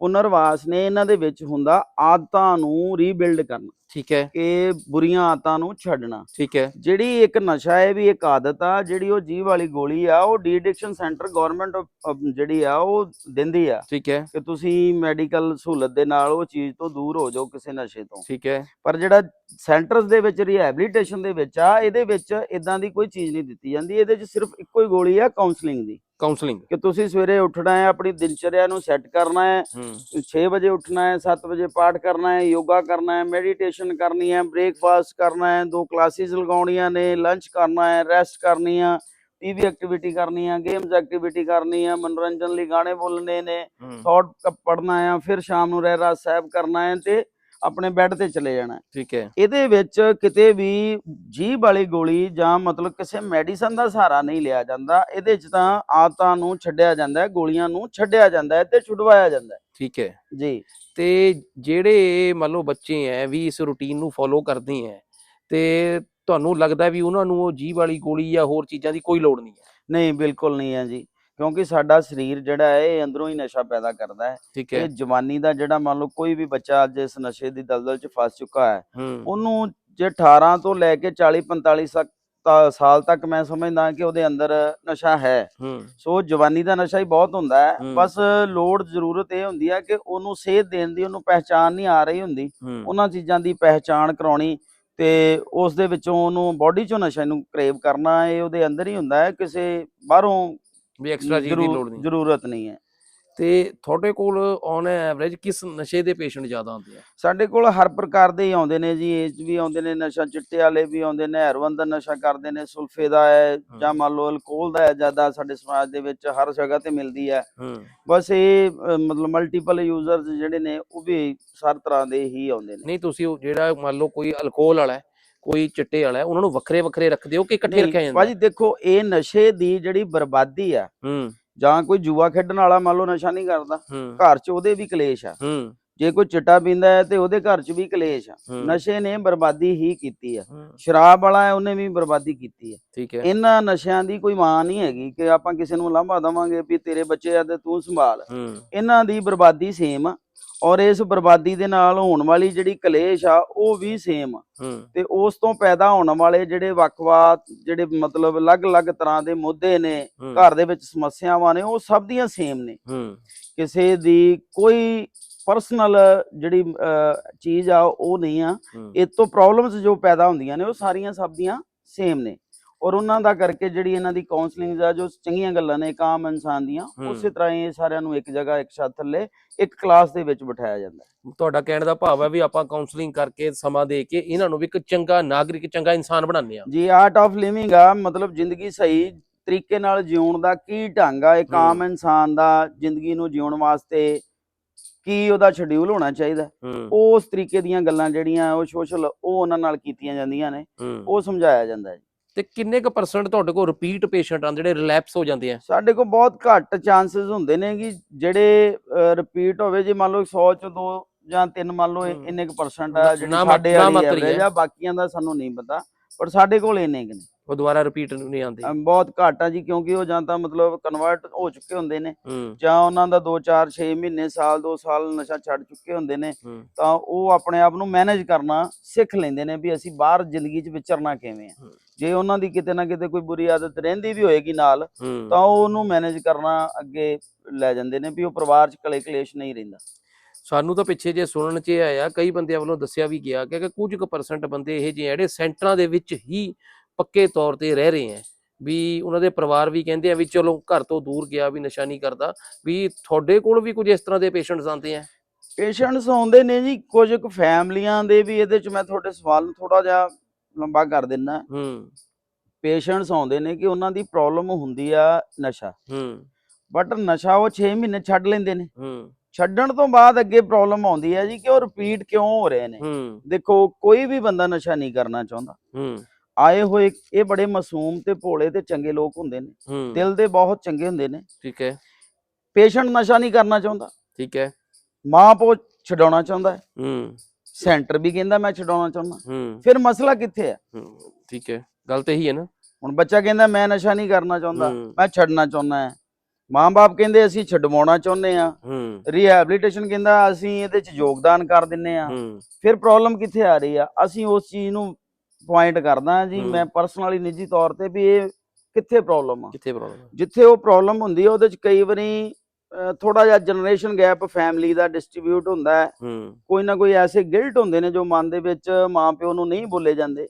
S2: ਪੁਨਰਵਾਸ ਨੇ ਇਹਨਾਂ ਦੇ ਵਿੱਚ ਹੁੰਦਾ ਆਦਤਾਂ ਨੂੰ ਰੀਬਿਲਡ ਕਰਨਾ।
S1: ਠੀਕ ਹੈ।
S2: ਕਿ ਬੁਰੀਆਂ ਆਦਤਾਂ ਨੂੰ ਛੱਡਣਾ।
S1: ਠੀਕ ਹੈ।
S2: ਜਿਹੜੀ ਇੱਕ ਨਸ਼ਾ ਹੈ ਵੀ ਇੱਕ ਆਦਤ ਆ ਜਿਹੜੀ ਉਹ ਜੀਵ ਵਾਲੀ ਗੋਲੀ ਆ ਉਹ ਡੀਡਿਕਸ਼ਨ ਸੈਂਟਰ ਗਵਰਨਮੈਂਟ ਜਿਹੜੀ ਆ ਉਹ ਦਿੰਦੀ ਆ।
S1: ਠੀਕ ਹੈ।
S2: ਕਿ ਤੁਸੀਂ ਮੈਡੀਕਲ ਸਹੂਲਤ ਦੇ ਨਾਲ ਉਹ ਚੀਜ਼ ਤੋਂ ਦੂਰ ਹੋ ਜਾਓ ਕਿਸੇ ਨਸ਼ੇ ਤੋਂ।
S1: ਠੀਕ ਹੈ।
S2: ਪਰ ਜਿਹੜਾ ਸੈਂਟਰਸ ਦੇ ਵਿੱਚ ਰਿਹੈਬਿਲਿਟੇਸ਼ਨ ਦੇ ਵਿੱਚ ਆ ਇਹਦੇ ਵਿੱਚ ਇਦਾਂ ਦੀ ਕੋਈ ਚੀਜ਼ ਨਹੀਂ ਦਿੱਤੀ ਜਾਂਦੀ। ਇਹਦੇ 'ਚ ਸਿਰਫ ਇੱਕੋ ਹੀ ਗੋਲੀ ਆ ਕਾਉਂਸਲਿੰਗ ਦੀ।
S1: ਕਾਉਂਸਲਿੰਗ
S2: ਕਿ ਤੁਸੀਂ ਸਵੇਰੇ ਉੱਠਣਾ ਹੈ ਆਪਣੀ ਦਿਨਚਰਿਆ ਨੂੰ ਸੈੱਟ ਕਰਨਾ ਹੈ
S1: ਹੂੰ।
S2: 6 ਵਜੇ ਉੱਠਣਾ ਹੈ 7 ਵਜੇ ਪਾਠ ਕਰਨਾ ਹੈ ਯੋਗਾ ਕਰਨਾ ਹੈ ਮੈਡੀਟੇਸ਼ਨ ਕਰਨੀ ਹੈ ਬ੍ਰੇਕਫਾਸਟ ਕਰਨਾ ਹੈ ਦੋ ਕਲਾਸਿਸ ਲਗਾਉਣੀਆਂ ਨੇ ਲੰਚ ਕਰਨਾ ਹੈ ਰੈਸਟ ਕਰਨੀ ਆ ਟੀਵੀ ਐਕਟੀਵਿਟੀ ਕਰਨੀ ਆ ਗੇਮਸ ਐਕਟੀਵਿਟੀ ਕਰਨੀ ਆ ਮਨੋਰੰਜਨ ਲਈ ਗਾਣੇ ਬੋਲਣੇ ਨੇ ਥਾਟ ਪੜਨਾ ਆ ਫਿਰ ਸ਼ਾਮ ਨੂੰ ਰਹਿਰਾਸ ਸਾਹਿਬ ਕਰਨਾ ਹੈ ਤੇ ਆਪਣੇ ਬੈੱਡ ਤੇ ਚਲੇ ਜਾਣਾ।
S1: ਠੀਕ ਹੈ।
S2: ਇਹਦੇ ਵਿੱਚ ਕਿਤੇ ਵੀ ਜੀਭ ਵਾਲੀ ਗੋਲੀ ਜਾਂ ਮਤਲਬ ਕਿਸੇ ਮੈਡੀਸਨ ਦਾ ਸਹਾਰਾ ਨਹੀਂ ਲਿਆ ਜਾਂਦਾ ਇਹਦੇ 'ਚ ਤਾਂ ਆਦਤਾਂ ਨੂੰ ਛੱਡਿਆ ਜਾਂਦਾ ਹੈ ਗੋਲੀਆਂ ਨੂੰ ਛੱਡਿਆ ਜਾਂਦਾ ਹੈ ਤੇ ਛੁਡਵਾਇਆ ਜਾਂਦਾ ਹੈ।
S1: ਠੀਕ ਹੈ।
S2: ਜੀ।
S1: ਤੇ ਜਿਹੜੇ ਮੰਨ ਲਓ ਬੱਚੇ ਐ ਵੀ ਇਸ ਰੂਟੀਨ ਨੂੰ ਫੋਲੋ ਕਰਦੇ ਐ ਤੇ ਤੁਹਾਨੂੰ ਲੱਗਦਾ ਵੀ ਉਹਨਾਂ ਨੂੰ ਉਹ ਜੀਭ ਵਾਲੀ ਗੋਲੀ ਜਾਂ ਹੋਰ ਚੀਜ਼ਾਂ ਦੀ ਕੋਈ ਲੋੜ ਨਹੀਂ ਹੈ
S2: ਨਹੀਂ ਬਿਲਕੁਲ ਨਹੀਂ ਹੈ ਜੀ ਕਿਉਂਕਿ ਸਾਡਾ ਸਰੀਰ ਜਿਹੜਾ ਹੈ ਇਹ ਅੰਦਰੋਂ ਹੀ ਨਸ਼ਾ ਪੈਦਾ ਕਰਦਾ ਹੈ
S1: ਠੀਕ
S2: ਇਹ
S1: ਹੈ
S2: ਜਵਾਨੀ ਦਾ ਜਿਹੜਾ ਮੰਨ ਲਓ ਕੋਈ ਵੀ ਬੱਚਾ ਅੱਜ ਇਸ ਨਸ਼ੇ ਦੀ ਦਲਦਲ 'ਚ ਫਸ ਚੁੱਕਾ ਹੈ। ਉਹਨੂੰ ਜੇ 18 ਤੋਂ ਲੈ ਕੇ 40 45 ਸਕ- ਤਾ- ਸਾਲ ਤੱਕ ਮੈਂ ਸਮਝਦਾ ਕਿ ਉਹਦੇ ਅੰਦਰ ਨਸ਼ਾ ਹੈ। ਸੋ ਜਵਾਨੀ ਦਾ ਨਸ਼ਾ ਹੀ ਬਹੁਤ ਹੁੰਦਾ ਹੈ। ਬਸ ਲੋੜ ਜ਼ਰੂਰਤ ਇਹ ਹੁੰਦੀ ਹੈ ਕਿ ਉਹਨੂੰ ਸੇਧ ਦੇਣ ਦੀ ਉਹਨੂੰ ਪਹਿਚਾਨ ਨਹੀਂ ਆ ਰਹੀ ਹੁੰਦੀ। ਉਹਨਾਂ ਚੀਜ਼ਾਂ ਦੀ ਪਹਿਚਾਨ ਕਰਾਉਣੀ ਤੇ ਉਸ ਦੇ ਵਿੱਚੋਂ ਉਹਨੂੰ ਬਾਡੀ ਚੋਂ ਨਸ਼ੇ ਨੂੰ ਕ੍ਰੇਵ ਕਰਨਾ ਇਹ ਉਹਦੇ ਅੰਦਰ ਹੀ ਹੁੰਦਾ ਹੈ। ਕਿਸੇ ਬਾਹਰੋਂ
S1: ਵੀ ਐਕਸਟਰਾ ਚੀਜ਼ ਦੀ ਲੋੜ ਨਹੀਂ।
S2: ਜ਼ਰੂਰਤ ਨਹੀਂ ਹੈ।
S1: ਤੇ ਤੁਹਾਡੇ ਕੋਲ ਔਨ ਐਵਰੇਜ ਕਿਸ ਨਸ਼ੇ ਦੇ ਪੇਸ਼ੈਂਟ ਜ਼ਿਆਦਾ ਆਉਂਦੇ ਆ?
S2: ਸਾਡੇ ਕੋਲ ਹਰ ਪ੍ਰਕਾਰ ਦੇ ਆਉਂਦੇ ਨੇ ਜੀ ਏਜ ਵੀ ਆਉਂਦੇ ਨੇ ਨਸ਼ਾ ਚਿੱਟੇ ਵਾਲੇ ਵੀ ਆਉਂਦੇ ਨੇ ਹੈਰੋਇਨ ਦਾ ਨਸ਼ਾ ਕਰਦੇ ਨੇ ਸੁਲਫੇ ਦਾ ਹੈ ਜਾਂ ਮੰਨ ਲਓ ਅਲਕੋਹਲ ਦਾ ਹੈ ਜ਼ਿਆਦਾ ਸਾਡੇ ਸਮਾਜ ਦੇ ਵਿੱਚ ਹਰ ਜਗ੍ਹਾ ਤੇ ਮਿਲਦੀ ਹੈ। ਬਸ ਇਹ ਮਤਲਬ ਮਲਟੀਪਲ ਯੂਜ਼ਰਸ ਜਿਹੜੇ ਨੇ ਉਹ ਵੀ ਹਰ ਤਰ੍ਹਾਂ ਦੇ ਹੀ ਆਉਂਦੇ ਨੇ।
S1: ਨਹੀਂ ਤੁਸੀਂ ਜਿਹੜਾ ਮੰਨ ਲਓ ਕੋਈ ਅਲਕੋਹਲ ਵਾਲਾ ਕੋਈ ਚਿੱਟੇ ਵਾਲਾ ਉਹਨਾਂ ਨੂੰ ਵੱਖਰੇ ਵੱਖਰੇ ਰੱਖਦੇ ਹੋ ਕਿ ਇਕੱਠੇ ਰੱਖਿਆ ਜਾਂਦਾ?
S2: ਭਾਜੀ ਦੇਖੋ ਇਹ ਨਸ਼ੇ ਦੀ ਜਿਹੜੀ ਬਰਬਾਦੀ ਆ
S1: ਹੂੰ।
S2: ਜਾਂ ਕੋਈ ਜੂਆ ਖੇਡਣ ਵਾਲਾ ਮੰਨ ਲਓ ਨਸ਼ਾ ਨਹੀਂ ਕਰਦਾ ਘਰ 'ਚ ਉਹਦੇ ਵੀ ਕਲੇਸ਼ ਆ। ਜੇ ਕੋਈ ਚਿੱਟਾ ਪੀਂਦਾ ਹੈ ਤੇ ਉਹਦੇ ਘਰ 'ਚ ਵੀ ਕਲੇਸ਼ ਆ। ਨਸ਼ੇ ਨੇ ਬਰਬਾਦੀ ਹੀ ਕੀਤੀ ਆ। ਸ਼ਰਾਬ ਵਾਲਾ ਹੈ ਉਹਨੇ ਵੀ ਬਰਬਾਦੀ ਕੀਤੀ
S1: ਠੀਕ ਹੈ।
S2: ਇਹਨਾਂ ਨਸ਼ਿਆਂ ਦੀ ਕੋਈ ਮਾਂ ਨਹੀਂ ਹੈਗੀ ਕਿ ਆਪਾਂ ਕਿਸੇ ਨੂੰ ਲਾਂਭਾ ਦਵਾਂਗੇ ਵੀ ਤੇਰੇ ਬੱਚੇ ਆ ਤੇ ਤੂੰ ਸੰਭਾਲ। ਇਹਨਾਂ ਦੀ ਬਰਬਾਦੀ ਸੇਮ ਆ। ਔਰ ਇਸ ਬਰਬਾਦੀ ਦੇ ਨਾਲ ਹੋਣ ਵਾਲੀ ਜਿਹੜੀ ਕਲੇਸ਼ ਆ ਉਹ ਵੀ ਸੇਮ ਤੇ ਉਸ ਤੋਂ ਪੈਦਾ ਹੋਣ ਵਾਲੇ ਜਿਹੜੇ ਵੱਖ-ਵੱਖ ਜਿਹੜੇ ਮਤਲਬ ਅਲੱਗ-ਅਲੱਗ ਤਰ੍ਹਾਂ ਦੇ ਮੁੱਦੇ ਨੇ ਘਰ ਦੇ ਵਿੱਚ ਸਮੱਸਿਆਵਾਂ ਨੇ ਉਹ ਸਭ ਦੀਆਂ ਸੇਮ ਨੇ। ਕਿਸੇ ਦੀ ਕੋਈ ਪਰਸਨਲ ਜਿਹੜੀ ਚੀਜ਼ ਆ ਉਹ ਨਹੀਂ ਆ। ਇਹ ਤੋਂ ਪ੍ਰੋਬਲਮਸ ਜੋ ਪੈਦਾ ਹੁੰਦੀਆਂ ਨੇ ਉਹ ਸਾਰੀਆਂ ਸਭ ਦੀਆਂ ਸੇਮ ਨੇ। ਔਰ ਉਹਨਾਂ ਦਾ ਕਰਕੇ ਜਿਹੜੀ ਇਹਨਾਂ ਦੀ ਕਾਉਂਸਲਿੰਗ ਆ ਜੋ ਚੰਗੀਆਂ ਗੱਲਾਂ ਨੇ ਇੱਕ ਆਮ ਇਨਸਾਨ ਦੀਆਂ। ਉਸੇ ਤਰ੍ਹਾਂ ਇਹ ਸਾਰਿਆਂ ਨੂੰ ਇੱਕ ਜਗ੍ਹਾ ਇੱਕ ਛੱਤ ਥੱਲੇ ਇੱਕ ਕਲਾਸ ਦੇ ਵਿੱਚ ਬਿਠਾਇਆ ਜਾਂਦਾ।
S1: ਤੁਹਾਡਾ ਕਹਿਣ ਦਾ ਭਾਵ ਹੈ ਵੀ ਆਪਾਂ ਕਾਉਂਸਲਿੰਗ ਕਰਕੇ ਸਮਾਂ ਦੇ ਕੇ ਇਹਨਾਂ ਨੂੰ ਵੀ ਇੱਕ ਚੰਗਾ ਨਾਗਰਿਕ ਚੰਗਾ ਇਨਸਾਨ ਬਣਾਉਂਦੇ ਆ
S2: ਜੀ ਆਰਟ ਆਫ ਲਿਵਿੰਗ ਆ ਮਤਲਬ ਜ਼ਿੰਦਗੀ ਸਹੀ ਤਰੀਕੇ ਨਾਲ ਜਿਉਣ ਦਾ ਕੀ ਢੰਗ ਆ ਇੱਕ। ਆਮ ਇਨਸਾਨ ਦਾ ਜ਼ਿੰਦਗੀ ਨੂੰ ਜਿਉਣ ਵਾਸਤੇ ਕੀ ਉਹਦਾ ਸ਼ਡਿਊਲ ਹੋਣਾ ਚਾਹੀਦਾ ਉਸ ਤਰੀਕੇ ਦੀਆਂ ਗੱਲਾਂ ਜਿਹੜੀਆਂ ਉਹ ਸੋਸ਼ਲ ਉਹ ਉਹਨਾਂ ਨਾਲ ਕੀਤੀਆਂ ਜਾਂਦੀਆਂ ਨੇ ਉਹ ਸਮਝਾਇਆ ਜਾਂਦਾ ਹੈ
S1: ਤੇ ਕਿੰਨੇ ਕੁ ਪਰਸੈਂਟ ਤੁਹਾਡੇ ਕੋਲ ਰਿਪੀਟ ਪੇਸ਼ੈਂਟ ਆ ਜਿਹੜੇ ਰਿਲੈਪਸ ਹੋ ਜਾਂਦੇ ਆ
S2: ਸਾਡੇ ਕੋਲ ਬਹੁਤ ਘੱਟ ਚਾਂਸਸ ਹੁੰਦੇ ਨੇ ਕਿ ਜਿਹੜੇ ਰਿਪੀਟ ਹੋਵੇ ਜੇ ਮੰਨ ਲਓ 100 ਚ ਦੋ ਜਾਂ ਤਿੰਨ ਮੰਨ ਲਓ। ਇੰਨੇ ਕੁ ਪਰਸੈਂਟ ਆ ਜਿਹੜੇ ਸਾਡੇ। ਆ ਬਾਕੀਆਂ ਦਾ ਸਾਨੂੰ ਨਹੀਂ ਪਤਾ ਪਰ ਸਾਡੇ ਕੋਲ ਇੰਨੇ ਕੁ ਨੇ
S1: ਉਹ ਦੁਬਾਰਾ ਰਿਪੀਟ ਨਹੀਂ ਆਉਂਦੇ।
S2: ਅਮ ਬਹੁਤ ਘੱਟ ਆ ਜੀ ਕਿਉਂਕਿ ਉਹ ਜਾਂ ਤਾਂ ਮਤਲਬ ਕਨਵਰਟ ਹੋ ਚੁੱਕੇ ਹੁੰਦੇ ਨੇ।
S1: ਹੂੰ।
S2: ਜਾਂ ਉਹਨਾਂ ਦਾ 2 4 6 ਮਹੀਨੇ ਸਾਲ 2 ਸਾਲ ਨਸ਼ਾ ਛੱਡ ਚੁੱਕੇ ਹੁੰਦੇ ਨੇ।
S1: ਹੂੰ।
S2: ਤਾਂ ਉਹ ਆਪਣੇ ਆਪ ਨੂੰ ਮੈਨੇਜ ਕਰਨਾ ਸਿੱਖ ਲੈਂਦੇ ਨੇ ਵੀ ਅਸੀਂ ਬਾਹਰ ਜ਼ਿੰਦਗੀ 'ਚ ਵਿਚਰਨਾ ਕਿਵੇਂ ਆ। ਜੇ ਉਹਨਾਂ ਦੀ ਕਿਤੇ ਨਾ ਕਿਤੇ ਕੋਈ ਬੁਰੀ ਆਦਤ ਰਹਿੰਦੀ ਵੀ ਹੋਏਗੀ ਨਾਲ
S1: ਹੂੰ।
S2: ਤਾਂ ਉਹ ਉਹਨੂੰ ਮੈਨੇਜ ਕਰਨਾ ਅੱਗੇ ਲੈ ਜਾਂਦੇ ਨੇ ਵੀ ਉਹ ਪਰਿਵਾਰ 'ਚ ਕਲੇ ਕਲੇਸ਼ ਨਹੀਂ ਰਹਿੰਦਾ।
S1: ਸਾਨੂੰ ਤਾਂ ਪਿੱਛੇ ਜੇ ਸੁਣਨ ਚ ਇਹ ਆਇਆ ਕਈ ਬੰਦਿਆਂ ਵੱਲੋਂ ਦੱਸਿਆ ਵੀ ਗਿਆ ਕਿ ਕਿ ਕੁਝ ਕੁ ਪਰਸੈਂਟ ਬੰਦੇ ਇਹ ਜਿਹੇ ਜਿਹੜੇ ਸੈਂਟਰਾਂ ਦੇ ਵਿੱਚ ਹੀ ਪੱਕੇ ਤੌਰ ਤੇ ਰਹਿ ਰਹੇ ਆ ਵੀ ਉਹਨਾਂ ਦੇ ਪਰਿਵਾਰ ਵੀ ਕਹਿੰਦੇ ਆ ਵੀ ਚਲੋ ਘਰ ਤੋਂ ਦੂਰ ਗਿਆ ਵੀ ਨਸ਼ਾ ਨਹੀਂ ਕਰਦਾ। ਵੀ ਤੁਹਾਡੇ ਕੋਲ ਵੀ ਕੁਝ ਇਸ ਤਰ੍ਹਾਂ ਦੇ ਪੇਸ਼ੈਂਟਸ ਆਉਂਦੇ ਆ
S2: ਪੇਸ਼ੈਂਟਸ ਆਉਂਦੇ ਨੇ ਜੀ ਕੁਝ ਕੁ ਫੈਮਲੀਆਂ ਦੇ ਵੀ ਇਹਦੇ 'ਚ ਮੈਂ ਤੁਹਾਡੇ ਸਵਾਲ ਨੂੰ ਥੋੜਾ ਜਿਹਾ ਲੰਬਾ ਕਰ ਦਿੰਦਾ।
S1: ਹੂੰ।
S2: ਪੇਸ਼ੈਂਟਸ ਆਉਂਦੇ ਨੇ ਕਿ ਉਹਨਾਂ ਦੀ ਪ੍ਰੋਬਲਮ ਹੁੰਦੀ ਆ ਨਸ਼ਾ।
S1: ਹੂੰ।
S2: ਬਟ ਨਸ਼ਾ ਉਹ 6 ਮਹੀਨੇ ਛੱਡ ਲੈਂਦੇ ਨੇ।
S1: ਹੂੰ।
S2: ਛੱਡਣ ਤੋਂ ਬਾਅਦ ਅੱਗੇ ਪ੍ਰੋਬਲਮ ਆਉਂਦੀ ਹੈ ਜੀ ਕਿ ਉਹ ਰਿਪੀਟ ਕਿਉਂ ਹੋ ਰਹੇ ਨੇ।
S1: ਹੂੰ।
S2: ਦੇਖੋ ਕੋਈ ਵੀ ਬੰਦਾ ਨਸ਼ਾ ਨਹੀਂ ਕਰਨਾ ਚਾਹੁੰਦਾ।
S1: ਹੂੰ।
S2: ਆਏ ਹੋਏ ਇਹ ਬੜੇ ਮਾਸੂਮ ਤੇ ਭੋਲੇ ਤੇ ਚੰਗੇ ਲੋਕ ਹੁੰਦੇ ਨੇ।
S1: ਹੂੰ।
S2: ਦਿਲ ਦੇ ਬਹੁਤ ਚੰਗੇ ਹੁੰਦੇ ਨੇ।
S1: ਠੀਕ ਹੈ।
S2: ਪੇਸ਼ੈਂਟ ਨਸ਼ਾ ਨਹੀਂ ਕਰਨਾ ਚਾਹੁੰਦਾ।
S1: ਠੀਕ ਹੈ।
S2: ਮਾਂ ਪਿਓ ਛਡਾਉਣਾ ਚਾਹੁੰਦਾ ਹੈ।
S1: ਹੂੰ।
S2: ਸੈਂਟਰ ਵੀ ਕਹਿੰਦਾ ਮੈਂ ਛਡਾਉਣਾ ਚਾਹੁੰਦਾ।
S1: ਹੂੰ।
S2: ਫਿਰ ਮਸਲਾ ਕਿੱਥੇ ਹੈ?
S1: ਹੂੰ, ਠੀਕ ਹੈ। ਗੱਲ ਤੇ ਇਹੀ ਹੈ ਨਾ।
S2: ਹੁਣ ਬੱਚਾ ਕਹਿੰਦਾ ਮੈਂ ਨਸ਼ਾ ਨਹੀਂ ਕਰਨਾ ਚਾਹੁੰਦਾ
S1: ਹੂੰ।
S2: ਮੈਂ ਛੱਡਣਾ ਚਾਹੁੰਦਾ ਹੈ। ਮਾਂ-ਬਾਪ ਕਹਿੰਦੇ ਅਸੀਂ ਛਡਵਾਉਣਾ ਚਾਹੁੰਦੇ ਆ
S1: ਹੂੰ।
S2: ਰੀਹੈਬਿਲਿਟੇਸ਼ਨ ਕਹਿੰਦਾ ਅਸੀਂ ਇਹਦੇ 'ਚ ਯੋਗਦਾਨ ਕਰ ਦਿੰਨੇ ਆ
S1: ਹੂੰ।
S2: ਫਿਰ ਪ੍ਰੋਬਲਮ ਕਿੱਥੇ ਆ ਰਹੀ ਆ? ਅਸੀਂ ਉਸ ਚੀਜ਼ ਨੂੰ ਪੁਆਇੰਟ ਕਰਦਾ ਜੀ। ਮੈਂ ਪਰਸਨਲੀ ਨਿੱਜੀ ਤੌਰ ਤੇ ਵੀ ਇਹ ਕਿੱਥੇ ਪ੍ਰੋਬਲਮ ਆ।
S1: ਕਿੱਥੇ ਪ੍ਰੋਬਲਮ
S2: ਜਿੱਥੇ ਉਹ ਪ੍ਰੋਬਲਮ ਹੁੰਦੀ ਆ ਉਹਦੇ ਚ ਕਈ ਵਾਰੀ ਥੋੜਾ ਜਿਹਾ ਜਨਰੇਸ਼ਨ ਗੈਪ ਫੈਮਿਲੀ ਦਾ ਡਿਸਟ੍ਰੀਬਿਊਟ ਹੁੰਦਾ ਹੈ। ਕੋਈ ਨਾ ਕੋਈ ਐਸੇ ਗਿਲਟ ਹੁੰਦੇ ਨੇ ਜੋ ਮਨ ਦੇ ਵਿੱਚ ਮਾਂ ਪਿਓ ਨੂੰ ਨਹੀਂ ਬੋਲੇ ਜਾਂਦੇ।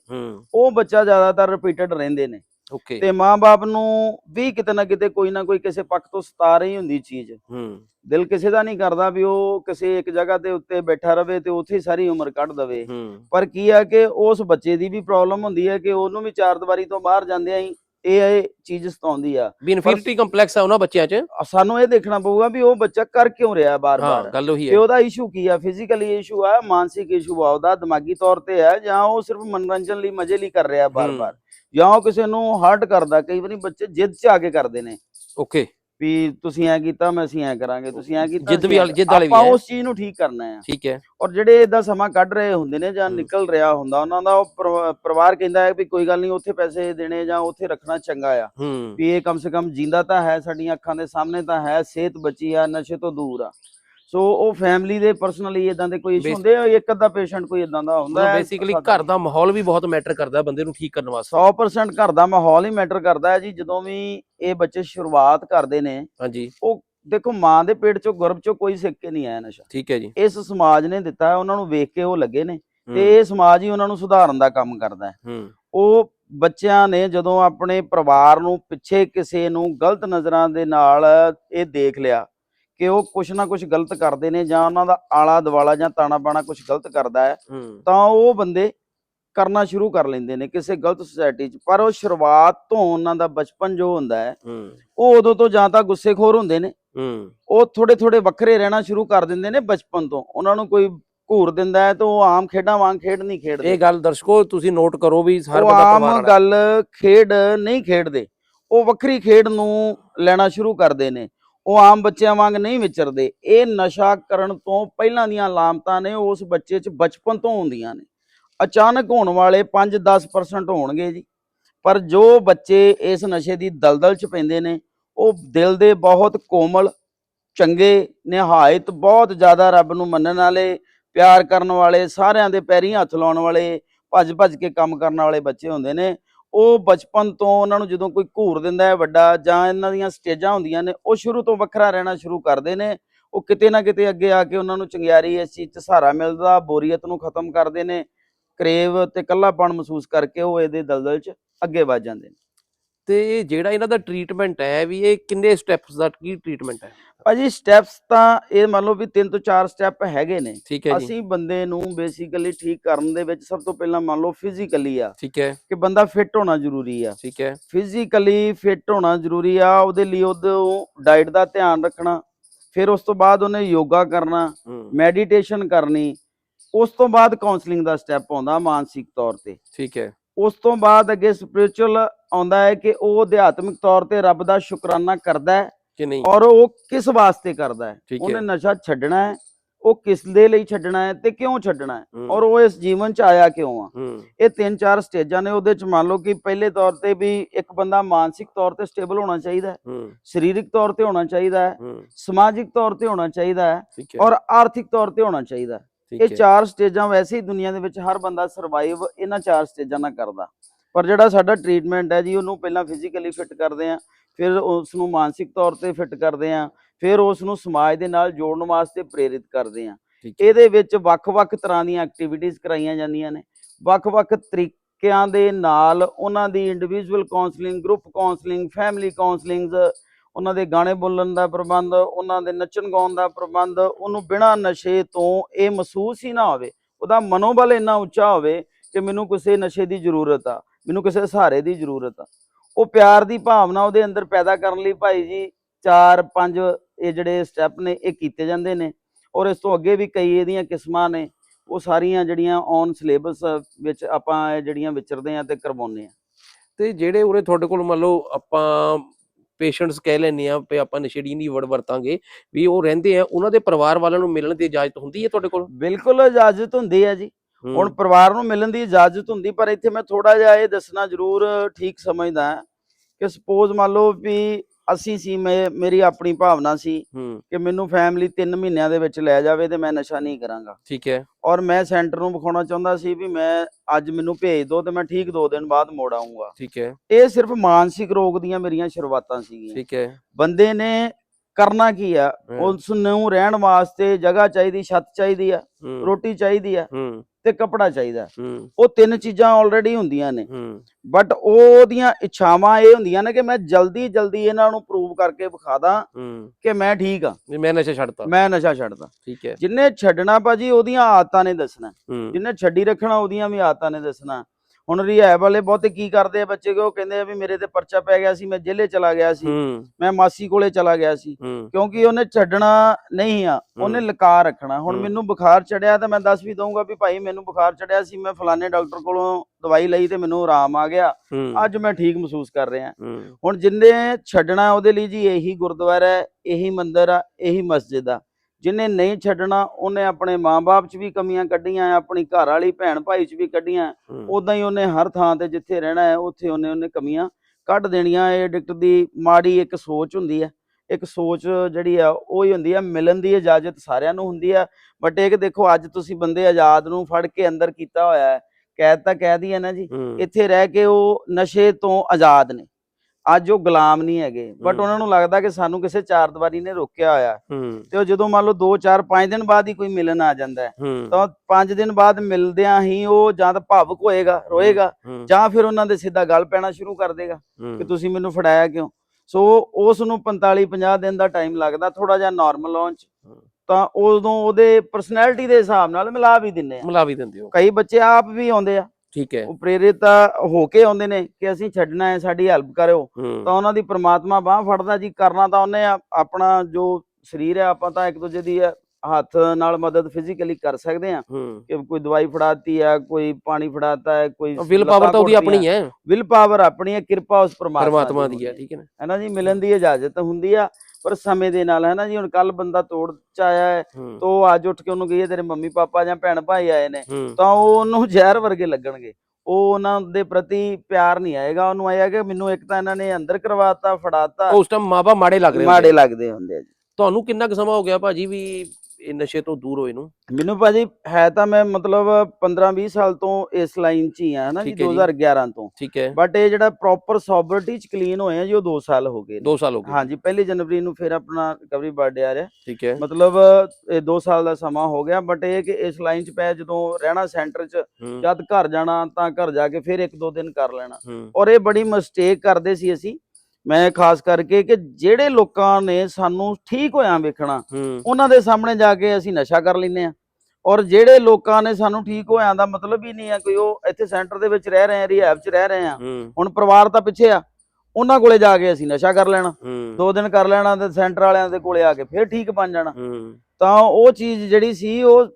S2: ਉਹ ਬੱਚਾ ਜ਼ਿਆਦਾਤਰ ਰਿਪੀਟਡ ਰਹਿੰਦੇ ਨੇ।
S1: ਓਕੇ
S2: ਤੇ ਮਾਂ-ਬਾਪ ਨੂੰ ਵੀ ਕਿਤੇ ਨਾ ਕਿਤੇ ਕੋਈ ਨਾ ਕੋਈ ਕਿਸੇ ਪੱਖ ਤੋਂ ਸਤਾ ਰਹੀ ਹੁੰਦੀ ਚੀਜ਼।
S1: ਹੂੰ।
S2: ਦਿਲ ਕਿਸੇ ਦਾ ਨਹੀਂ ਕਰਦਾ ਵੀ ਉਹ ਕਿਸੇ ਇੱਕ ਜਗ੍ਹਾ ਤੇ ਉੱਤੇ ਬੈਠਾ ਰਵੇ ਤੇ ਉੱਥੇ ਹੀ ਸਾਰੀ ਉਮਰ ਕੱਢ ਦਵੇ। ਪਰ ਕੀ ਆ ਕਿ ਉਸ ਬੱਚੇ ਦੀ ਵੀ ਪ੍ਰੋਬਲਮ ਹੁੰਦੀ ਹੈ ਕਿ ਉਹਨੂੰ ਵੀ ਚਾਰ ਦੀਵਾਰੀ ਤੋਂ ਬਾਹਰ ਜਾਂਦਿਆਂ ਹੀ ਇਹ ਇਹ ਚੀਜ਼ ਸਤਾਉਂਦੀ ਆ।
S1: ਵੀ ਇਨਫੀਰੀਟੀ ਕੰਪਲੈਕਸ ਆ ਉਹਨਾਂ ਬੱਚਿਆਂ 'ਚ?
S2: ਸਾਨੂੰ ਇਹ ਦੇਖਣਾ ਪਊਗਾ ਵੀ ਉਹ ਬੱਚਾ ਕਰ ਕਿਉਂ ਰਿਹਾ
S1: ਹਾਂ
S2: ਬਾਰ-ਬਾਰ
S1: ਗੱਲ ਉਹੀ
S2: ਤੇ
S1: ਹੈ
S2: ਉਹਦਾ ਇਸ਼ੂ ਕੀ ਆ? ਫਿਜ਼ੀਕਲੀ ਇਸ਼ੂ ਆ ਮਾਨਸਿਕ ਇਸ਼ੂ ਆ ਉਹਦਾ ਦਿਮਾਗੀ ਤੌਰ ਤੇ ਹੈ ਜਾਂ ਉਹ ਸਿਰਫ ਮਨੋਰੰਜਨ ਲਈ ਮਜ਼ੇ ਲਈ ਕਰ ਰਿਹਾ ਬਾਰ-ਬਾਰ। ਜਾਂ ਉਹ ਕਿਸੇ ਨੂੰ ਹਰਟ ਕਰਦਾ ਕਈ ਵਾਰੀ ਬੱਚੇ ਜਿੱਦ 'ਚ ਆ ਕੇ ਕਰਦੇ ਨੇ।
S1: ਓਕੇ।
S2: ਵੀ ਤੁਸੀਂ ਐ ਕੀਤਾ ਮੈਂ ਅਸੀਂ ਐ ਕਰਾਂਗੇ ਤੁਸੀਂ ਐ ਕੀਤਾ
S1: ਜਿੱਦ ਵੀ ਜਿੱਦ ਵਾਲੀ ਵੀ
S2: ਆਪਾਂ। ਉਸ ਚੀਜ਼ ਨੂੰ ਠੀਕ ਕਰਨਾ ਹੈ।
S1: ਠੀਕ ਹੈ।
S2: ਔਰ ਜਿਹੜੇ ਇਦਾਂ ਸਮਾਂ ਕੱਢ ਰਹੇ ਹੁੰਦੇ ਨੇ ਜਾਂ। ਨਿਕਲ ਰਿਹਾ ਹੁੰਦਾ ਉਹਨਾਂ ਦਾ ਉਹ ਪਰਿਵਾ- ਪਰਿਵਾਰ ਕਹਿੰਦਾ ਹੈ ਵੀ ਕੋਈ ਗੱਲ ਨਹੀਂ ਉੱਥੇ ਪੈਸੇ ਦੇਣੇ ਜਾਂ ਉੱਥੇ ਰੱਖਣਾ ਚੰਗਾ ਆ। ਵੀ ਇਹ ਕਮ ਸੇ ਕਮ ਜਿੰਦਾ ਤਾਂ ਹੈ ਸਾਡੀਆਂ ਅੱਖਾਂ ਦੇ ਸਾਹਮਣੇ ਤਾਂ ਹੈ ਸਿਹਤ ਬੱਚੀ ਆ ਨਸ਼ੇ ਤੋਂ ਦੂਰ ਆ। ਸੋ ਉਹ ਫੈਮਿਲੀ ਦੇ ਪਰਸਨਲੀ ਇਦਾਂ ਦੇ ਕੋਈ ਇਸ਼ੂ ਹੁੰਦੇ ਆ ਇੱਕ ਅੱਧਾ ਪੇਸ਼ੈਂਟ ਕੋਈ ਇਦਾਂ ਦਾ ਹੁੰਦਾ ਹੈ
S1: ਬੇਸਿਕਲੀ ਘਰ ਦਾ ਮਾਹੌਲ ਵੀ ਬਹੁਤ ਮੈਟਰ ਕਰਦਾ ਬੰਦੇ ਨੂੰ ਠੀਕ ਕਰਨ ਵਾਸਤੇ।
S2: 100% ਘਰ ਦਾ ਮਾਹੌਲ ਹੀ ਮੈਟਰ ਕਰਦਾ ਹੈ ਜੀ ਜਦੋਂ ਵੀ ਇਹ ਬੱਚੇ ਸ਼ੁਰੂਆਤ ਕਰਦੇ ਨੇ
S1: ਹਾਂਜੀ।
S2: ਦੇਖੋ ਮਾਂ ਦੇ ਪੇਟ ਚੋਂ ਗਰਭ ਚੋਂ ਕੋਈ ਸਿੱਖ ਕੇ ਨਹੀਂ ਆਇਆ ਨਸ਼ਾ।
S1: ਠੀਕ ਹੈ ਜੀ।
S2: ਇਸ ਸਮਾਜ ਨੇ ਦਿੱਤਾ ਉਹਨਾਂ ਨੂੰ ਵੇਖ ਕੇ ਉਹ ਲੱਗੇ ਨੇ ਤੇ ਇਹ ਸਮਾਜ ਹੀ ਉਹਨਾਂ ਨੂੰ ਸੁਧਾਰਨ ਦਾ ਕੰਮ ਕਰਦਾ ਹੂੰ। ਉਹ ਬੱਚਿਆਂ ਨੇ ਜਦੋਂ ਆਪਣੇ ਪਰਿਵਾਰ ਨੂੰ ਪਿੱਛੇ ਕਿਸੇ ਨੂੰ ਗਲਤ ਨਜ਼ਰਾਂ ਦੇ ਨਾਲ ਇਹ ਦੇਖ ਲਿਆ ਕਿ ਉਹ ਕੁਛ ਨਾ ਕੁਛ ਗਲਤ ਕਰਦੇ ਨੇ ਜਾਂ ਉਹਨਾਂ ਦਾ ਆਲਾ ਦਵਾਲਾ ਜਾਂ ਤਾਣਾ ਬਾਣਾ ਕੁਛ ਗਲਤ ਕਰਦਾ ਹੈ ਤਾਂ ਉਹ ਬੰਦੇ ਕਰਨਾ ਸ਼ੁਰੂ ਕਰ ਲੈਂਦੇ ਨੇ ਕਿਸੇ ਗਲਤ ਸੁਸਾਇਟੀ 'ਚ। ਪਰ ਉਹ ਸ਼ੁਰੂਆਤ ਤੋਂ ਉਹਨਾਂ ਦਾ ਬਚਪਨ ਜੋ ਹੁੰਦਾ ਹੈ ਉਹ ਉਦੋਂ ਤੋਂ ਜਾਂ ਤਾਂ ਗੁੱਸੇਖੋਰ ਹੁੰਦੇ ਨੇ। ਉਹ ਥੋੜੇ ਥੋੜੇ ਵੱਖਰੇ ਰਹਿਣਾ ਸ਼ੁਰੂ ਕਰ ਦਿੰਦੇ ਨੇ ਬਚਪਨ ਤੋਂ। ਉਹਨਾਂ ਨੂੰ ਕੋਈ ਘੂਰ ਦਿੰਦਾ ਹੈ ਤਾਂ ਉਹ ਆਮ ਖੇਡਾਂ ਵਾਂਗ ਖੇਡ ਨਹੀਂ ਖੇਡਦੇ।
S1: ਇਹ ਗੱਲ ਦਰਸ਼ਕੋ ਤੁਸੀਂ ਨੋਟ ਕਰੋ ਵੀ ਹਰ ਬੰਦਾ
S2: ਆਮ
S1: ਪਰਿਵਾਰ ਵਾਲਾ
S2: ਗੱਲ ਖੇਡ ਨਹੀਂ ਖੇਡਦੇ। ਉਹ ਵੱਖਰੀ ਖੇਡ ਨੂੰ ਲੈਣਾ ਸ਼ੁਰੂ ਕਰਦੇ ਨੇ। ਉਹ ਆਮ ਬੱਚਿਆਂ ਵਾਂਗ ਨਹੀਂ ਵਿਚਰਦੇ। ਇਹ ਨਸ਼ਾ ਕਰਨ ਤੋਂ ਪਹਿਲਾਂ ਦੀਆਂ ਲਾਮਤਾਂ ਨੇ, ਉਸ ਬੱਚੇ 'ਚ ਬਚਪਨ ਤੋਂ ਹੁੰਦੀਆਂ ਨੇ। ਅਚਾਨਕ ਹੋਣ ਵਾਲੇ 5-10% ਹੋਣਗੇ ਜੀ। ਪਰ ਜੋ ਬੱਚੇ ਇਸ ਨਸ਼ੇ ਦੀ ਦਲਦਲ 'ਚ ਪੈਂਦੇ ਨੇ, ਉਹ ਦਿਲ ਦੇ ਬਹੁਤ ਕੋਮਲ, ਚੰਗੇ, ਨਿਹਾਇਤ, ਬਹੁਤ ਜ਼ਿਆਦਾ ਰੱਬ ਨੂੰ ਮੰਨਣ ਵਾਲੇ, ਪਿਆਰ ਕਰਨ ਵਾਲੇ, ਸਾਰਿਆਂ ਦੇ ਪੈਰੀਂ ਹੱਥ ਲਾਉਣ ਵਾਲੇ ਭੱਜ ਭੱਜ ਕੇ ਕੰਮ ਕਰਨ ਵਾਲੇ ਬੱਚੇ ਹੁੰਦੇ ਨੇ। ਉਹ ਬਚਪਨ ਤੋਂ ਉਹਨਾਂ ਨੂੰ ਜਦੋਂ ਕੋਈ ਘੂਰ ਦਿੰਦਾ ਹੈ ਵੱਡਾ ਜਾਂ ਇਹਨਾਂ ਦੀਆਂ ਸਟੇਜਾਂ ਹੁੰਦੀਆਂ ਨੇ, ਉਹ ਸ਼ੁਰੂ ਤੋਂ ਵੱਖਰਾ ਰਹਿਣਾ ਸ਼ੁਰੂ ਕਰਦੇ ਨੇ। ਉਹ ਕਿਤੇ ਨਾ ਕਿਤੇ ਅੱਗੇ ਆ ਕੇ ਉਹਨਾਂ ਨੂੰ ਚੰਗਿਆਰੀ ਇਸ ਚੀਜ਼ 'ਚ ਸਹਾਰਾ ਮਿਲਦਾ, ਬੋਰੀਅਤ ਨੂੰ ਖਤਮ ਕਰਦੇ ਨੇ, ਕਰੇਵ ਤੇ ਇਕੱਲਾਪਣ ਮਹਿਸੂਸ ਕਰਕੇ ਉਹ ਇਹਦੇ ਦਲਦਲ 'ਚ ਅੱਗੇ ਵੱਧ ਜਾਂਦੇ ਨੇ।
S1: ਤੇ ਇਹ ਜਿਹੜਾ ਇਹਨਾਂ ਦਾ ਟ੍ਰੀਟਮੈਂਟ ਹੈ ਵੀ ਇਹ ਕਿੰਨੇ ਸਟੈਪਸ ਦਾ ਕੀ ਟ੍ਰੀਟਮੈਂਟ ਹੈ?
S2: ਭਾਜੀ ਸਟੈਪਸ ਤਾਂ ਇਹ ਮੰਨ ਲਓ ਵੀ ਤਿੰਨ ਤੋਂ ਚਾਰ ਸਟੈਪ ਹੈਗੇ ਨੇ। ਅਸੀਂ ਬੰਦੇ ਨੂੰ ਬੇਸਿਕਲੀ ਠੀਕ ਕਰਨ ਦੇ ਵਿੱਚ ਸਭ ਤੋਂ ਪਹਿਲਾਂ ਮੰਨ ਲਓ ਫਿਜ਼ੀਕਲੀ ਆ।
S1: ਠੀਕ ਹੈ।
S2: ਕਿ ਬੰਦਾ ਫਿੱਟ ਹੋਣਾ ਜ਼ਰੂਰੀ ਆ।
S1: ਠੀਕ ਹੈ।
S2: ਫਿਜ਼ੀਕਲੀ ਫਿੱਟ ਹੋਣਾ ਜ਼ਰੂਰੀ ਆ ਉਹਦੇ ਲਈ ਉਹਦੋਂ ਡਾਈਟ ਦਾ ਧਿਆਨ ਰੱਖਣਾ। ਫਿਰ ਉਸ ਤੋਂ ਬਾਅਦ ਉਹਨੇ ਯੋਗਾ ਕਰਨਾ ਮੈਡੀਟੇਸ਼ਨ ਕਰਨੀ। ਉਸ ਤੋਂ ਬਾਅਦ ਕਾਉਂਸਲਿੰਗ ਦਾ ਸਟੈਪ ਆਉਂਦਾ ਮਾਨਸਿਕ ਤੌਰ ਤੇ।
S1: ਠੀਕ ਹੈ।
S2: ਉਸ ਤੋਂ ਬਾਅਦ ਅੱਗੇ ਸਪਿਰਚੁਅਲ ਆਉਂਦਾ ਹੈ ਕਿ ਉਹ ਅਧਿਆਤਮਿਕ ਤੌਰ ਤੇ ਰੱਬ ਦਾ ਸ਼ੁਕਰਾਨਾ ਕਰਦਾ ਹੈ
S1: ਕਿ ਨਹੀਂ?
S2: ਔਰ ਉਹ ਕਿਸ ਵਾਸਤੇ ਕਰਦਾ ਹੈ? ਉਹਨੇ ਨਸ਼ਾ ਛੱਡਣਾ ਹੈ ਉਹ ਕਿਸ ਦੇ ਲਈ ਛੱਡਣਾ ਹੈ ਤੇ ਕਿਉਂ ਛੱਡਣਾ ਹੈ? ਔਰ ਉਹ ਇਸ ਜੀਵਨ ਚ ਆਇਆ ਕਿਉਂ ਆ? ਇਹ ਤਿੰਨ ਚਾਰ ਸਟੇਜਾਂ ਨੇ ਉਹਦੇ ਚ ਮੰਨ ਲਓ ਕਿ ਪਹਿਲੇ ਤੌਰ ਤੇ ਵੀ ਇੱਕ ਬੰਦਾ ਮਾਨਸਿਕ ਤੌਰ ਤੇ ਸਟੇਬਲ ਹੋਣਾ ਚਾਹੀਦਾ ਹੈ ਸਰੀਰਕ ਤੌਰ ਤੇ ਹੋਣਾ ਚਾਹੀਦਾ ਹੈ ਸਮਾਜਿਕ ਤੌਰ ਤੇ ਹੋਣਾ ਚਾਹੀਦਾ ਹੈ। ਔਰ ਆਰਥਿਕ ਤੌਰ ਤੇ ਹੋਣਾ ਚਾਹੀਦਾ ਹੈ। ਇਹ ਚਾਰ ਸਟੇਜਾਂ ਵੈਸੇ ਹੀ ਦੁਨੀਆ ਦੇ ਵਿੱਚ ਹਰ ਬੰਦਾ ਸਰਵਾਈਵ ਇਹਨਾਂ ਚਾਰ ਸਟੇਜਾਂ ਨਾਲ ਕਰਦਾ। ਪਰ ਜਿਹੜਾ ਸਾਡਾ ਟ੍ਰੀਟਮੈਂਟ ਹੈ ਜੀ ਉਹਨੂੰ ਪਹਿਲਾਂ ਫਿਜ਼ੀਕਲੀ ਫਿੱਟ ਕਰਦੇ ਆ ਫਿਰ ਉਸ ਨੂੰ ਮਾਨਸਿਕ ਤੌਰ ਤੇ ਫਿੱਟ ਕਰਦੇ ਆ ਫਿਰ ਉਸ ਨੂੰ ਸਮਾਜ ਦੇ ਨਾਲ ਜੋੜਨ ਵਾਸਤੇ ਪ੍ਰੇਰਿਤ ਕਰਦੇ ਆ ਇਹਦੇ ਵਿੱਚ ਵੱਖ-ਵੱਖ ਤਰ੍ਹਾਂ ਦੀਆਂ ਐਕਟੀਵਿਟੀਜ਼ ਕਰਾਈਆਂ ਜਾਂਦੀਆਂ ਨੇ। ਵੱਖ-ਵੱਖ ਤਰੀਕਿਆਂ ਦੇ ਨਾਲ ਉਹਨਾਂ ਦੀ individual counselling group counselling family counsellings ਉਹਨਾਂ ਦੇ ਗਾਣੇ ਬੋਲਣ ਦਾ ਪ੍ਰਬੰਧ, ਉਹਨਾਂ ਦੇ ਨੱਚਣ ਗਾਉਣ ਦਾ ਪ੍ਰਬੰਧ, ਉਹਨੂੰ ਬਿਨਾਂ ਨਸ਼ੇ ਤੋਂ ਇਹ ਮਹਿਸੂਸ ਹੀ ਨਾ ਹੋਵੇ। ਉਹਦਾ ਮਨੋਬਲ ਇੰਨਾ ਉੱਚਾ ਹੋਵੇ ਕਿ ਮੈਨੂੰ ਕਿਸੇ ਨਸ਼ੇ ਦੀ ਜ਼ਰੂਰਤ ਆ, ਮੈਨੂੰ ਕਿਸੇ ਸਹਾਰੇ ਦੀ ਜ਼ਰੂਰਤ ਆ। ਉਹ ਪਿਆਰ ਦੀ ਭਾਵਨਾ ਉਹਦੇ ਅੰਦਰ ਪੈਦਾ ਕਰਨ ਲਈ ਭਾਈ ਜੀ ਚਾਰ ਪੰਜ ਇਹ ਜਿਹੜੇ ਸਟੈਪ ਨੇ, ਇਹ ਕੀਤੇ ਜਾਂਦੇ ਨੇ। ਔਰ ਇਸ ਤੋਂ ਅੱਗੇ ਵੀ ਕਈ ਇਹਦੀਆਂ ਕਿਸਮਾਂ ਨੇ। ਉਹ ਸਾਰੀਆਂ ਜਿਹੜੀਆਂ ਔਨ ਸਿਲੇਬਸ ਵਿੱਚ ਆਪਾਂ ਇਹ ਜਿਹੜੀਆਂ ਵਿਚਰਦੇ ਆ ਤੇ ਕਰਵਾਉਂਦੇ ਆ
S1: ਤੇ ਜਿਹੜੇ ਉਰੇ ਤੁਹਾਡੇ ਕੋਲ ਮੰਨ ਲਓ ਆਪਾਂ ਪੇਸ਼ੈਂਟਸ ਕਹਿ ਲੈਂਦੇ ਆ ਵੀ ਆਪਾਂ ਨਸ਼ੇੜੀ ਦੀ ਵਰਡ ਵਰਤਾਂਗੇ ਵੀ ਉਹ ਰਹਿੰਦੇ ਆ ਉਹਨਾਂ ਦੇ ਪਰਿਵਾਰ ਵਾਲਿਆਂ ਨੂੰ ਮਿਲਣ ਦੀ ਇਜਾਜ਼ਤ ਹੁੰਦੀ ਹੈ ਤੁਹਾਡੇ ਕੋਲ?
S2: ਬਿਲਕੁਲ ਇਜਾਜ਼ਤ ਹੁੰਦੀ ਹੈ ਜੀ। ਹੁਣ ਪਰਿਵਾਰ ਨੂੰ ਮਿਲਣ ਦੀ ਇਜਾਜ਼ਤ ਹੁੰਦੀ ਪਰ ਇੱਥੇ ਮੈਂ ਥੋੜਾ ਜਿਹਾ ਇਹ ਦੱਸਣਾ ਜ਼ਰੂਰ ਠੀਕ ਸਮਝਦਾ ਕਿ ਸਪੋਜ਼ ਮੰਨ ਲਓ ਵੀ ਅਸੀਂ ਸੀ ਮੈਂ ਮੇਰੀ ਆਪਣੀ ਭਾਵਨਾ ਸੀ
S1: ਹੂੰ।
S2: ਕਿ ਮੈਨੂੰ ਫੈਮਿਲੀ 3 ਮਹੀਨਿਆਂ ਦੇ ਵਿੱਚ ਲੈ ਜਾਵੇ ਤੇ ਮੈਂ ਨਸ਼ਾ ਨਹੀਂ ਕਰਾਂਗਾ।
S1: ਠੀਕ ਹੈ।
S2: ਔਰ ਮੈਂ ਸੈਂਟਰ ਨੂੰ ਵਿਖਾਉਣਾ ਚਾਹੁੰਦਾ ਸੀ ਵੀ ਮੈਂ ਅੱਜ ਮੈਨੂੰ ਭੇਜ ਦਿਓ ਤੇ ਮੈਂ ਠੀਕ 2 ਦਿਨ ਬਾਅਦ ਮੋੜ ਆਉਂਗਾ
S1: ਠੀਕ ਹੈ।
S2: ਇਹ ਸਿਰਫ ਮਾਨਸਿਕ ਰੋਗ ਦੀਆਂ ਮੇਰੀਆਂ ਸ਼ੁਰੂਆਤਾਂ ਸੀਗੀਆਂ।
S1: ਠੀਕ ਹੈ।
S2: ਬੰਦੇ ਨੇ ਕਰਨਾ ਕੀ ਆ? ਉਸ ਨੂੰ ਰਹਿਣ ਵਾਸਤੇ ਜਗ੍ਹਾ ਚਾਹੀਦੀ ਛੱਤ ਚਾਹੀਦੀ ਆ ਰੋਟੀ ਚਾਹੀਦੀ ਆ।
S1: ਹੂੰ।
S2: ਤੇ ਕੱਪੜਾ ਚਾਹੀਦਾ। ਉਹ ਤਿੰਨ ਚੀਜ਼ਾਂ ਆਲਰੇਡੀ ਹੁੰਦੀਆਂ ਨੇ। ਬਟ ਉਹਦੀਆਂ ਇੱਛਾਵਾਂ ਇਹ ਹੁੰਦੀਆਂ ਨੇ ਕਿ ਮੈਂ ਜਲਦੀ ਜਲਦੀ ਇਹਨਾਂ ਨੂੰ ਪ੍ਰੂਵ ਕਰਕੇ ਵਿਖਾ ਦਾਂ ਕਿ ਮੈਂ ਠੀਕ ਆ।
S1: ਮੈਂ ਨਸ਼ਾ ਛੱਡਤਾ।
S2: ਮੈਂ ਨਸ਼ਾ ਛੱਡਦਾ।
S1: ਠੀਕ ਹੈ।
S2: ਜਿੰਨੇ ਛੱਡਣਾ ਭਾਜੀ ਉਹਦੀਆਂ ਆਦਤਾਂ ਨੇ ਦੱਸਣਾ। ਜਿੰਨੇ ਛੱਡੀ ਰੱਖਣਾ ਉਹਦੀਆਂ ਵੀ ਆਦਤਾਂ ਨੇ ਦੱਸਣਾ। ਹੁਣ ਰਿਹਾਇਬ ਵਾਲੇ ਬਹੁਤੇ ਕੀ ਕਰਦੇ ਆ ਬੱਚੇ? ਕਿ ਉਹ ਕਹਿੰਦੇ ਆ ਵੀ ਮੇਰੇ ਤੇ ਪਰਚਾ ਪੈ ਗਿਆ ਸੀ ਮੈਂ ਜੇਲੇ ਚਲਾ ਗਿਆ ਸੀ। ਮੈਂ ਮਾਸੀ ਕੋਲੇ ਚਲਾ ਗਿਆ ਸੀ। ਕਿਉਂਕਿ ਉਹਨੇ ਛੱਡਣਾ ਨਹੀਂ ਆ ਉਹਨੇ। ਲਕਾ ਰੱਖਣਾ। ਹੁਣ। ਮੈਨੂੰ ਬੁਖਾਰ ਚੜਿਆ ਤਾਂ ਮੈਂ ਦੱਸ ਵੀ ਦਊਂਗਾ ਵੀ ਭਾਈ ਮੈਨੂੰ ਬੁਖਾਰ ਚੜਿਆ ਸੀ ਮੈਂ ਫਲਾਣੇ ਡਾਕਟਰ ਕੋਲੋਂ ਦਵਾਈ ਲਈ ਤੇ ਮੈਨੂੰ ਆਰਾਮ ਆ ਗਿਆ। ਅੱਜ ਮੈਂ ਠੀਕ ਮਹਿਸੂਸ ਕਰ ਰਿਹਾ। ਹੁਣ ਜਿੰਨੇ ਛੱਡਣਾ ਉਹਦੇ ਲਈ ਜੀ ਇਹੀ ਗੁਰਦੁਆਰਾ ਹੈ ਇਹੀ ਮੰਦਿਰ ਆ ਇਹੀ ਮਸਜਿਦ ਆ। ਜਿਨੇ ਨਹੀਂ ਛੱਡਣਾ ਉਹਨੇ ਆਪਣੇ ਮਾਂ-ਬਾਪ 'ਚ ਵੀ ਕਮੀਆਂ ਕੱਢੀਆਂ ਆਪਣੀ ਘਰ ਵਾਲੀ ਭੈਣ ਭਾਈ 'ਚ ਵੀ ਕੱਢੀਆਂ। ਉਦਾਂ ਹੀ ਉਹਨੇ ਹਰ ਥਾਂ ਤੇ ਜਿੱਥੇ ਰਹਿਣਾ ਹੈ ਉੱਥੇ ਉਹਨੇ ਉਹਨੇ ਕਮੀਆਂ ਕੱਢ ਦੇਣੀਆਂ। ਇਹ ਐਡਿਕਟ ਦੀ ਮਾੜੀ ਇੱਕ ਸੋਚ ਹੁੰਦੀ ਹੈ। ਇੱਕ ਸੋਚ ਜਿਹੜੀ ਆ ਉਹ ਹੀ ਹੁੰਦੀ ਆ ਮਿਲਣ ਦੀ ਇਜਾਜ਼ਤ ਸਾਰਿਆਂ ਨੂੰ ਹੁੰਦੀ ਆ। ਬਟ ਇਹ ਕਿ ਦੇਖੋ ਅੱਜ ਤੁਸੀਂ ਬੰਦੇ ਆਜ਼ਾਦ ਨੂੰ ਫੜ ਕੇ ਅੰਦਰ ਕੀਤਾ ਹੋਇਆ ਹੈ। ਕੈਦ ਤਾਂ ਕੈਦ ਹੀ ਹੈ ਨਾ ਜੀ। ਇੱਥੇ ਰਹਿ ਕੇ ਉਹ ਨਸ਼ੇ ਤੋਂ ਆਜ਼ਾਦ ਨੇ। ਅੱਜ ਉਹ ਗੁਲਾਮ ਨਹੀਂ ਹੈਗੇ। ਬਟ। ਉਹਨਾਂ ਨੂੰ ਲੱਗਦਾ ਕਿ ਸਾਨੂੰ ਕਿਸੇ ਚਾਰ ਦੀਵਾਰੀ ਨੇ ਰੋਕਿਆ ਹੋਇਆ। ਤੇ ਉਹ ਜਦੋਂ ਮੰਨ ਲਓ 2 4 5 ਦਿਨ ਬਾਅਦ ਹੀ ਕੋਈ ਮਿਲਣ ਆ ਜਾਂਦਾ ਤਾਂ 5 ਦਿਨ ਬਾਅਦ ਮਿਲਦਿਆਂ ਹੀ ਉਹ ਜਾਂ ਤਾਂ ਭਾਵੁਕ ਹੋਏਗਾ ਰੋਏਗਾ ਜਾਂ ਫਿਰ ਉਹਨਾਂ ਦੇ ਸਿੱਧਾ ਗੱਲ ਪੈਣਾ ਸ਼ੁਰੂ ਕਰ ਦੇਗਾ ਕਿ ਤੁਸੀਂ ਮੈਨੂੰ ਫੜਾਇਆ ਕਿਉਂ? ਸੋ ਉਸ ਨੂੰ 45 50 ਦਿਨ ਦਾ ਟਾਈਮ ਲੱਗਦਾ ਥੋੜਾ ਜਿਹਾ ਨਾਰਮਲ ਲਾਂਚ। ਤਾਂ ਉਦੋਂ ਉਹਦੇ ਪਰਸਨੈਲਿਟੀ ਦੇ ਹਿਸਾਬ ਨਾਲ ਮਿਲਾ ਵੀ ਦਿੰਨੇ ਆ।
S1: ਮਿਲਾ ਵੀ ਦਿੰਦੇ ਹੋ
S2: ਕਈ ਬੱਚੇ ਆਪ ਵੀ ਆਉਂਦੇ ਆ।
S1: ਠੀਕ ਹੈ।
S2: ਉਹ ਪ੍ਰੇਰਿਤ ਹੋ ਕੇ ਆਉਂਦੇ ਨੇ ਕਿ ਅਸੀਂ ਛੱਡਣਾ ਹੈ ਸਾਡੀ ਹੈਲਪ ਕਰਿਓ। ਤਾਂ ਉਹਨਾਂ ਦੀ ਪ੍ਰਮਾਤਮਾ ਬਾਹ ਫੜਦਾ ਜੀ ਕਰਨਾ ਤਾਂ ਉਹਨੇ ਆ- ਆਪਣਾ ਜੋ ਸਰੀਰ ਹੈ ਆਪਾਂ ਤਾਂ ਇੱਕ ਦੂਜੇ ਦੀ ਹੱਥ ਨਾਲ ਮਦਦ ਫਿਜ਼ੀਕਲੀ ਕਰ ਸਕਦੇ ਆ ਕਿ ਕੋਈ ਦਵਾਈ ਫੜਾਤੀ ਹੈ ਕੋਈ ਪਾਣੀ ਫੜਾਤਾ ਹੈ ਕੋਈ
S1: ਵਿਲ ਪਾਵਰ ਤਾਂ ਉਹਦੀ ਆਪਣੀ ਹੈ।
S2: ਵਿਲ ਪਾਵਰ ਆਪਣੀ ਹੈ ਕਿਰਪਾ ਉਸ ਪ੍ਰਮਾਤਮਾ
S1: ਦੀ ਹੈ। ਠੀਕ ਹੈ ਨਾ।
S2: ਹੈ ਨਾ ਜੀ ਮਿਲਣ ਦੀ ਇਜਾਜ਼ਤ ਹੁੰਦੀ ਆ। ਪਰ ਸਮੇਂ ਦੇ ਨਾਲ ਹੈ ਨਾ ਜੀ ਹੁਣ ਕੱਲ ਬੰਦਾ ਤੋੜ ਚ ਆਇਆ ਹੈ ਤੋ ਅੱਜ ਉੱਠ ਕੇ ਉਹਨੂੰ ਕਹੀਏ ਤੇਰੇ ਮੰਮੀ ਪਾਪਾ ਜਾਂ ਭੈਣ ਭਾਈ ਆਏ ਨੇ ਤਾਂ ਉਹ ਉਹਨੂੰ ਜ਼ਹਿਰ ਵਰਗੇ ਲੱਗਣਗੇ। ਉਹ ਉਹਨਾਂ ਦੇ ਪ੍ਰਤੀ ਪਿਆਰ ਨਹੀਂ ਆਏਗਾ। ਉਹਨੂੰ ਆਏਗਾ ਕਿ ਮੈਨੂੰ ਇੱਕ ਤਾਂ ਇਹਨਾਂ ਨੇ ਅੰਦਰ ਕਰਵਾਤਾ ਫੜਾਤਾ।
S1: ਉਸ ਟਾਈਮ ਮਾਪਾ ਮਾੜੇ ਲੱਗ ਰਹੇ ਹੁੰਦੇ
S2: ਮਾੜੇ। ਲੱਗਦੇ ਹੁੰਦੇ ਆ ਜੀ।
S1: ਤੁਹਾਨੂੰ ਕਿੰਨਾ ਕੁ ਸਮਾਂ ਹੋ ਗਿਆ ਭਾਜੀ ਵੀ ਇਹ ਨਸ਼ੇ ਤੋਂ ਦੂਰ ਹੋਏ ਨੂੰ।
S2: ਮੈਨੂੰ ਭਾਜੀ ਹੈ ਤਾਂ ਮੈਂ ਮਤਲਬ 15 20 ਸਾਲ ਤੋਂ ਇਸ ਲਾਈਨ 'ਚ ਹੀ ਆ ਨਾ ਜੀ
S1: ਠੀਕ ਹੈ ਜੀ।
S2: 2011 ਤੋਂ।
S1: ਠੀਕ ਹੈ।
S2: ਬਟ ਇਹ ਜਿਹੜਾ ਪ੍ਰੋਪਰ ਸੋਬਰਿਟੀ 'ਚ ਕਲੀਨ ਹੋਏ ਆ ਜੀ ਉਹ 2 ਸਾਲ ਹੋ ਗਏ ਨੇ।
S1: 2 ਸਾਲ ਹੋ ਗਏ।
S2: ਹਾਂਜੀ ਪਹਿਲੀ ਜਨਵਰੀ ਨੂੰ ਫਿਰ ਆਪਣਾ ਰਿਕਵਰੀ ਬਰਥਡੇ ਆ ਰਿਹਾ।
S1: ਠੀਕ ਹੈ।
S2: ਮਤਲਬ ਇਹ 2 ਸਾਲ ਦਾ ਸਮਾਂ ਹੋ ਗਿਆ ਬਟ ਇਹ ਕਿ ਇਸ ਲਾਈਨ 'ਚ ਪੈ ਜਦੋਂ ਰਹਿਣਾ ਸੈਂਟਰ 'ਚ ਜਦ ਘਰ ਜਾਣਾ ਤਾਂ ਘਰ ਜਾ ਕੇ ਫਿਰ ਇੱਕ ਦੋ ਦਿਨ ਕਰ ਲੈਣਾ। ਔਰ ਇਹ ਬੜੀ ਮਿਸਟੇਕ ਕਰਦੇ ਸੀ ਅਸੀਂ। ਮੈਂ ਖਾਸ ਕਰਕੇ ਕਿ ਜਿਹੜੇ ਲੋਕਾਂ ਨੇ ਸਾਨੂੰ ਠੀਕ ਹੋਇਆ ਵੇਖਣਾ ਉਹਨਾਂ ਦੇ ਸਾਹਮਣੇ ਜਾ ਕੇ ਅਸੀਂ ਨਸ਼ਾ ਕਰ ਲੈਂਦੇ ਆ ਔਰ ਜਿਹੜੇ ਲੋਕਾਂ ਨੇ ਸਾਨੂੰ ਠੀਕ ਹੋਇਆ ਦਾ ਮਤਲਬ ਹੀ ਨਹੀਂ ਆ ਕੋਈ ਉਹ ਇੱਥੇ ਸੈਂਟਰ ਦੇ ਵਿੱਚ ਰਹਿ ਰਹੇ ਆ ਰਿਹਾਬ 'ਚ ਰਹਿ ਰਹੇ ਆ। ਹੁਣ ਪਰਿਵਾਰ ਤਾਂ ਪਿੱਛੇ ਆ ਉਹਨਾਂ ਕੋਲੇ ਜਾ ਕੇ ਅਸੀਂ ਨਸ਼ਾ ਕਰ ਲੈਣਾ। ਦੋ ਦਿਨ ਕਰ ਲੈਣਾ ਤੇ ਸੈਂਟਰ ਵਾਲਿਆਂ ਦੇ ਕੋਲੇ ਆ ਕੇ ਫਿਰ ਠੀਕ ਬਣ ਜਾਣਾ। ਤਾਂ ਉਹ ਚੀਜ਼ ਜਿਹੜੀ ਸੀ ਉਹ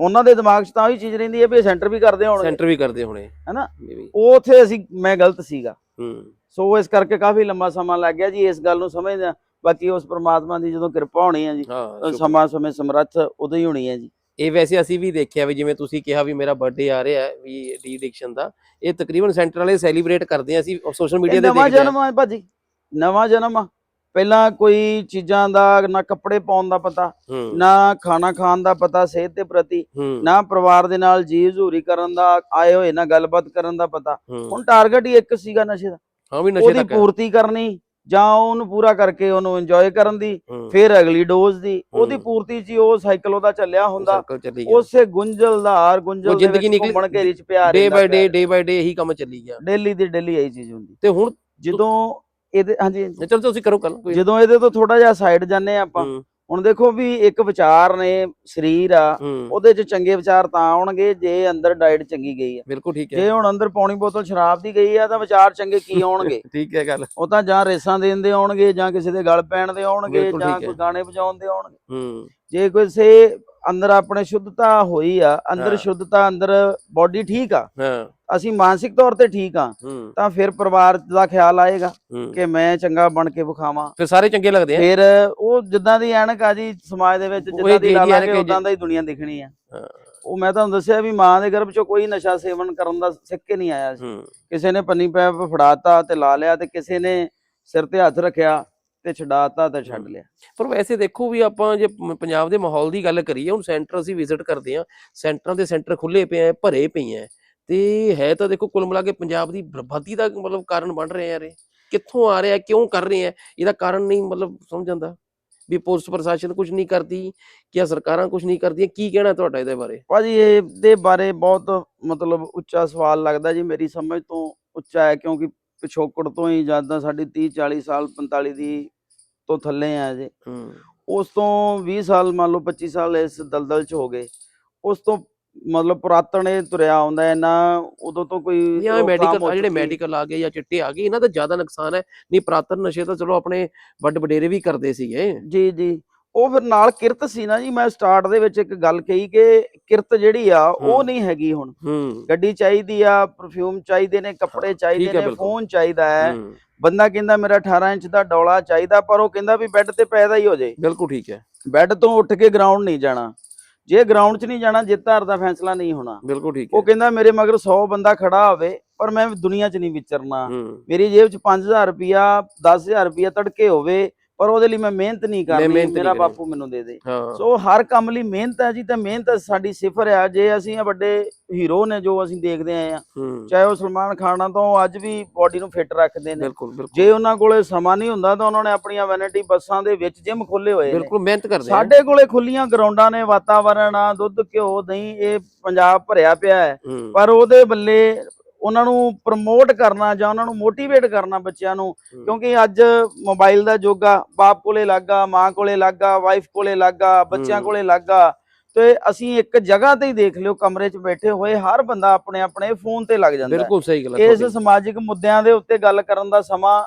S2: ਉਹਨਾਂ ਦੇ ਦਿਮਾਗ 'ਚ ਤਾਂ ਉਹੀ ਚੀਜ਼ ਰਹਿੰਦੀ ਹੈ ਵੀ ਸੈਂਟਰ ਵੀ ਕਰਦੇ ਹੋਣਗੇ।
S1: ਸੈਂਟਰ ਵੀ ਕਰਦੇ ਹੋਣੇ।
S2: ਹੈਨਾ? ਉਹ ਉੱਥੇ ਅਸੀਂ ਮੈਂ ਗਲਤ ਸੀਗਾ। ਸੋ ਇਸ ਕਰਕੇ ਕਾਫੀ ਲੰਮਾ ਸਮਾਂ ਲੱਗ ਗਿਆ ਜੀ ਇਸ ਗੱਲ ਨੂੰ ਸਮਝਦਿਆਂ ਬਾਕੀ ਉਸ ਪ੍ਰਮਾਤਮਾ ਦੀ ਜਦੋਂ ਕਿਰਪਾ ਹੋਣੀ ਹੈ ਜੀ। ਸਮਾਂ ਸਮੇਂ ਸਮਰੱਥ ਉਦੋਂ ਹੀ ਹੋਣੀ ਹੈ ਜੀ।
S1: ਇਹ ਵੈਸੇ ਅਸੀਂ ਵੀ ਦੇਖਿਆ ਵੀ ਜਿਵੇਂ ਤੁਸੀਂ ਕਿਹਾ ਵੀ ਮੇਰਾ ਬਰਥਡੇ ਆ ਰਿਹਾ ਹੈ ਵੀ ਡੀ ਐਡਿਕਸ਼ਨ ਦਾ ਇਹ ਤਕਰੀਬਨ ਸੈਂਟਰ ਵਾਲੇ ਸੈਲੀਬ੍ਰੇਟ ਕਰਦੇ ਆ ਅਸੀਂ ਸੋਸ਼ਲ ਮੀਡੀਆ ਤੇ
S2: ਨਵਾਂ
S1: ਦੇਖਦੇ ਆ
S2: ਜਨਮ ਆ ਭਾਜੀ ਨਵਾਂ ਜਨਮ ਆ। ਪਹਿਲਾਂ ਕੋਈ ਚੀਜ਼ਾਂ ਦਾ ਨਾ ਕੱਪੜੇ ਪਾਉਣ ਦਾ ਪਤਾ ਨਾ ਖਾਣਾ ਖਾਣ ਦਾ ਪਤਾ ਸਿਹਤ ਦੇ ਪ੍ਰਤੀ ਨਾ ਪਰਿਵਾਰ ਦੇ ਨਾਲ ਜੀ ਹਜ਼ੂਰੀ ਕਰਨ ਦਾ ਆਏ ਹੋਏ ਨਾਲ ਗੱਲਬਾਤ ਕਰਨ ਦਾ ਪਤਾ। ਹੁਣ ਟਾਰਗੇਟ ਹੀ ਇੱਕ ਸੀਗਾ ਨਸ਼ੇ ਦਾ।
S1: ਹਾਂ ਵੀ ਨਸ਼ੇ
S2: ਉਹਦੀ
S1: ਤੱਕ।
S2: ਪੂਰਤੀ ਕਰਨੀ ਜਾਂ ਉਹਨੂੰ ਪੂਰਾ ਕਰਕੇ ਉਹਨੂੰ ਇੰਜੋਏ ਕਰਨ ਦੀ ਫਿਰ ਅਗਲੀ ਡੋਜ਼ ਦੀ। ਉਹਦੀ। ਪੂਰਤੀ ਹੀ ਉਹ ਸਾਈਕਲ ਉਹਦਾ ਚੱਲਿਆ ਹੁੰਦਾ। ਉਸੇ ਗੁੰਝਲਦਾਰ ਗੁੰਝਲ
S1: ਜ਼ਿੰਦਗੀ ਨਿਕਲੀ-
S2: ਘੁੰਮਣ ਘੇਰੀ 'ਚ ਪਿਆ
S1: ਡੇ ਬਾਈ ਡੇ ਡੇ ਬਾਈ ਡੇ ਇਹੀ ਕੰਮ ਚੱਲੀ ਗਿਆ।
S2: ਡੇਲੀ ਦੀ ਡੇਲੀ ਇਹੀ ਚੀਜ਼ ਹੁੰਦੀ।
S1: ਤੇ ਹੁਣ
S2: ਜਦੋਂ ਇਹਦੇ ਹਾਂਜੀ।
S1: ਚਲੋ ਤੁਸੀਂ ਕਰੋ ਕੱਲ
S2: ਜਦੋਂ ਇਹਦੇ ਤੋਂ ਥੋੜਾ ਜਿਹਾ ਸਾਈਡ ਜਾਂਦੇ ਹਾਂ ਆਪਾਂ ਹੁਣ ਦੇਖੋ ਵੀ ਇੱਕ ਵਿਚਾਰ ਨੇ ਸਰੀਰ ਆ ਉਹਦੇ 'ਚ ਚੰਗੇ ਵਿਚਾਰ ਤਾਂ ਆਉਣਗੇ ਜੇ ਅੰਦਰ ਡਾਈਟ ਚੰਗੀ ਗਈ ਆ।
S1: ਬਿਲਕੁਲ ਠੀਕ
S2: ਜੇ
S1: ਹੈ
S2: ਹੁਣ ਅੰਦਰ ਪੌਣੀ ਬੋਤਲ ਸ਼ਰਾਬ ਦੀ ਗਈ ਆ ਤਾਂ ਵਿਚਾਰ ਚੰਗੇ ਕੀ ਆਉਣਗੇ?
S1: ਠੀਕ ਹੈ ਗੱਲ।
S2: ਉਹ ਤਾਂ ਜਾਂ ਰੇਸਾਂ ਦੇਣ ਦੇ ਆਉਣਗੇ ਜਾਂ ਕਿਸੇ ਦੇ ਗਲ ਪੈਣ ਦੇ ਆਉਣਗੇ ਜਾਂ। ਕੋਈ ਗਾਣੇ ਵਜਾਉਣ ਦੇ ਆਉਣਗੇ।
S1: ਹੂੰ।
S2: ਜੇ ਕਿਸੇ ਅੰਦਰ ਆਪਣੇ ਸ਼ੁੱਧਤਾ ਹੋਈ ਆ ਅੰਦਰ। ਸ਼ੁੱਧਤਾ ਅੰਦਰ ਬਾਡੀ ਠੀਕ ਆ। ਅਸੀਂ ਮਾਨਸਿਕ ਤੌਰ ਤੇ ਠੀਕ ਆ ਤਾਂ ਫਿਰ ਪਰਿਵਾਰ ਦਾ ਖਿਆਲ ਆਏਗਾ ਕਿ ਮੈਂ ਚੰਗਾ ਬਣ ਕੇ ਵਿਖਾਵਾਂ।
S1: ਫਿਰ ਸਾਰੇ ਚੰਗੇ ਲੱਗਦੇ ਆ।
S2: ਫਿਰ ਉਹ ਜਿੱਦਾਂ ਦੀ ਐਨਕ ਆ ਜੀ ਸਮਾਜ ਦੇ ਵਿੱਚ ਜਿੱਦਾਂ ਦੀ
S1: ਜਿਹੀ
S2: ਲਾ
S1: ਐਨਕ
S2: ਲਾਂਗੇ
S1: ਹੈ
S2: ਉਦਾਂ ਦਾ ਹੀ ਦੁਨੀਆ ਦਿਖਣੀ ਆ। ਉਹ ਮੈਂ ਤੁਹਾਨੂੰ ਦੱਸਿਆ ਵੀ ਮਾਂ ਦੇ ਗਰਭ ਚੋਂ ਕੋਈ ਨਸ਼ਾ ਸੇਵਨ ਕਰਨ ਦਾ ਸਿੱਖ ਕੇ ਨਹੀਂ ਆਇਆ ਸੀ। ਕਿਸੇ ਨੇ ਪੰਨੀ ਪੈਪ ਫੜਾਤਾ ਤੇ ਲਾ ਲਿਆ ਤੇ ਕਿਸੇ ਨੇ ਸਿਰ ਤੇ ਹੱਥ ਰੱਖਿਆ। ਤੇ ਛਡਾਤਾ ਤੇ ਛੱਡ। ਲਿਆ।
S1: ਪਰ ਵੈਸੇ ਦੇਖੋ ਵੀ ਆਪਾਂ ਜੇ ਪੰਜਾਬ ਦੇ ਮਾਹੌਲ ਦੀ ਗੱਲ ਕਰੀਏ ਹੁਣ ਸੈਂਟਰ ਅਸੀਂ ਵਿਜ਼ਿਟ ਕਰਦੇ ਆ ਸੈਂਟਰਾਂ ਦੇ ਸੈਂਟਰ ਖੁੱਲੇ ਪਏ ਆ ਭਰੇ ਪਏ ਆ ਤੇ ਹੈ ਤਾਂ ਦੇਖੋ ਕੁੱਲ ਮਿਲਾ ਕੇ ਪੰਜਾਬ ਦੀ ਬਰਬਾਦੀ ਦਾ ਮਤਲਬ ਕਾਰਨ ਬਣ ਰਹੇ ਆ ਇਹ। ਕਿੱਥੋਂ ਆ ਰਿਹਾ ਕਿਉਂ ਕਰ ਰਹੇ ਆ ਇਹਦਾ ਕਾਰਨ ਨਹੀਂ ਮਤਲਬ ਸਮਝ ਆਉਂਦਾ। ਵੀ ਪੁਲਿਸ ਪ੍ਰਸ਼ਾਸਨ ਕੁਝ ਨਹੀਂ ਕਰਦੀ ਜਾਂ ਸਰਕਾਰਾਂ ਕੁਝ ਨਹੀਂ ਕਰਦੀਆਂ ਕੀ ਕਹਿਣਾ ਤੁਹਾਡਾ ਇਹਦੇ ਬਾਰੇ?
S2: ਭਾਜੀ ਇਹਦੇ ਬਾਰੇ ਬਹੁਤ ਮਤਲਬ ਉੱਚਾ ਸਵਾਲ ਲੱਗਦਾ ਜੀ ਮੇਰੀ ਸਮਝ ਤੋਂ ਉੱਚਾ ਹੈ ਕਿਉਂਕਿ ਪਿਛੋਕੜ ਤੋਂ ਹੀ ਜਦੋਂ ਸਾਡੀ 30 40 ਸਾਲ 45 ਦੀ ਤੋਂ ਥੱਲੇ ਆ ਜੀ। ਉਸ ਤੋਂ 20 ਸਾਲ ਮੰਨ ਲਓ 25 ਸਾਲ ਇਸ ਦਲਦਲ ਚ ਹੋ ਗਏ। ਉਸ ਤੋਂ ਮਤਲਬ ਪੁਰਾਤਨ ਇਹ ਤੁਰਿਆ ਆਉਂਦਾ ਹੈ ਨਾ ਉਦੋਂ ਤੋਂ ਕੋਈ
S1: ਜਾਂ ਮੈਡੀਕਲ ਜਿਹੜੇ। ਮੈਡੀਕਲ ਆ ਗਏ ਜਾਂ ਚਿੱਟੇ ਆ ਗਏ ਇਹਨਾਂ ਦਾ ਜ਼ਿਆਦਾ ਨੁਕਸਾਨ ਹੈ। ਨਹੀਂ ਪੁਰਾਤਨ ਨਸ਼ੇ ਤਾਂ ਚਲੋ ਆਪਣੇ ਵੱਡ ਵਡੇਰੇ ਵੀ ਕਰਦੇ ਸੀਗੇ।
S2: ਜੀ ਜੀ। ਉਹ ਫਿਰ ਨਾਲ ਕਿਰਤ ਸੀ ਨਾ ਜੀ ਮੈਂ ਸਟਾਰਟ ਦੇ ਵਿੱਚ ਇੱਕ ਗੱਲ ਕਹੀ ਕਿ ਕਿਰਤ ਜਿਹੜੀ ਆ ਉਹ। ਨਹੀਂ ਹੈਗੀ ਹੁਣ। ਗੱਡੀ ਚਾਹੀਦੀ ਆ ਪਰਫਿਊਮ ਚਾਹੀਦੇ ਨੇ ਕੱਪੜੇ ਚਾਹੀਦੇ ਨੇ। ਫੋਨ ਚਾਹੀਦਾ ਹੈ। ਬੰਦਾ ਕਹਿੰਦਾ ਮੇਰਾ 18 ਇੰਚ ਦਾ ਡੋਲਾ ਚਾਹੀਦਾ ਪਰ ਉਹ ਕਹਿੰਦਾ ਵੀ ਬੈੱਡ ਤੇ ਪੈਦਾ ਹੀ ਹੋ ਜਾਏ
S1: ਬਿਲਕੁਲ ਠੀਕ ਹੈ।
S2: ਬੈੱਡ ਤੋਂ ਉੱਠ ਕੇ ਗਰਾਊਂਡ ਨਹੀਂ ਜਾਣਾ। ਜੇ ਗਰਾਊਂਡ 'ਚ ਨਹੀਂ ਜਾਣਾ ਜਿੱਤ ਹਾਰ ਦਾ ਫੈਸਲਾ ਨਹੀਂ ਹੋਣਾ।
S1: ਬਿਲਕੁਲ ਠੀਕ
S2: ਉਹ
S1: ਹੈ।
S2: ਕਹਿੰਦਾ ਮੇਰੇ ਮਗਰ 100 ਬੰਦਾ ਖੜਾ ਹੋਵੇ ਪਰ ਮੈਂ ਦੁਨੀਆ 'ਚ ਨਹੀਂ ਵਿਚਰਨਾ। ਮੇਰੀ ਜੇਬ 'ਚ 5000 ਰੁਪਿਆ 10000 ਰੁਪਿਆ ਤੜਕੇ ਹੋਵੇ ਪਰ ਉਹਦੇ ਲਈ ਮੈਂ ਮਿਹਨਤ ਨਹੀਂ ਕਰਨੀ ਮੇਰਾ। ਬਾਪੂ ਮੈਨੂੰ ਦੇ ਦੇ। ਸੋ ਹਰ ਕੰਮ ਲਈ ਮਿਹਨਤ ਹੈ ਜੀ ਤੇ ਮਿਹਨਤ ਸਾਡੀ ਸਿਫਰ ਆ। ਜੇ ਅਸੀਂ ਇਹ ਵੱਡੇ ਹੀਰੋ ਨੇ ਜੋ ਅਸੀਂ ਦੇਖਦੇ ਆਏ ਆ ਚਾਹੇ ਉਹ ਸਲਮਾਨ ਖਾਨ ਆ ਤਾਂ ਅੱਜ ਵੀ ਬਾਡੀ ਨੂੰ ਫਿੱਟ ਰੱਖਦੇ ਨੇ। ਜੇ ਉਹਨਾਂ ਕੋਲੇ ਸਮਾਂ ਨਹੀਂ ਹੁੰਦਾ ਤਾਂ ਉਹਨਾਂ ਨੇ ਆਪਣੀਆਂ ਵੈਨਿਟੀ ਬੱਸਾਂ ਦੇ ਵਿੱਚ ਜਿਮ ਖੋਲੇ ਹੋਏ ਨੇ।
S1: ਬਿਲਕੁਲ ਮਿਹਨਤ ਕਰਦੇ ਆ।
S2: ਸਾਡੇ ਕੋਲੇ ਖੁੱਲੀਆਂ ਗਰਾਊਂਡਾਂ ਨੇ ਵਾਤਾਵਰਣ ਆ ਦੁੱਧ ਘਿਓ ਦਹੀਂ ਇਹ ਪੰਜਾਬ ਭਰਿਆ ਪਿਆ ਹੂੰ। ਪਰ ਉਹਦੇ ਬੱਲੇ ਉਹਨਾਂ ਨੂੰ ਪ੍ਰਮੋਟ ਕਰਨਾ ਜਾਂ ਉਹਨਾਂ ਨੂੰ ਮੋਟੀਵੇਟ ਕਰਨਾ ਬੱਚਿਆਂ ਨੂੰ। ਕਿਉਂਕਿ ਅੱਜ ਮੋਬਾਈਲ ਦਾ ਯੁੱਗ ਆ ਬਾਪ ਕੋਲੇ ਲੱਗਾ ਮਾਂ ਕੋਲੇ ਲੱਗਾ ਵਾਈਫ ਕੋਲੇ ਲੱਗਾ ਬੱਚਿਆਂ। ਕੋਲੇ ਲੱਗਾ ਤੇ ਅਸੀਂ ਇੱਕ ਜਗ੍ਹਾ ਤੇ ਹੀ ਦੇਖ ਲਿਓ ਕਮਰੇ 'ਚ ਬੈਠੇ ਹੋਏ ਹਰ ਬੰਦਾ ਆਪਣੇ ਆਪਣੇ ਫੋਨ ਤੇ ਲੱਗ ਜਾਂਦਾ।
S1: ਬਿਲਕੁਲ ਸਹੀ ਗੱਲ ਹੈ
S2: ਇਸ। ਸਮਾਜਿਕ ਮੁੱਦਿਆਂ ਦੇ ਉੱਤੇ ਗੱਲ ਕਰਨ ਦਾ ਸਮਾਂ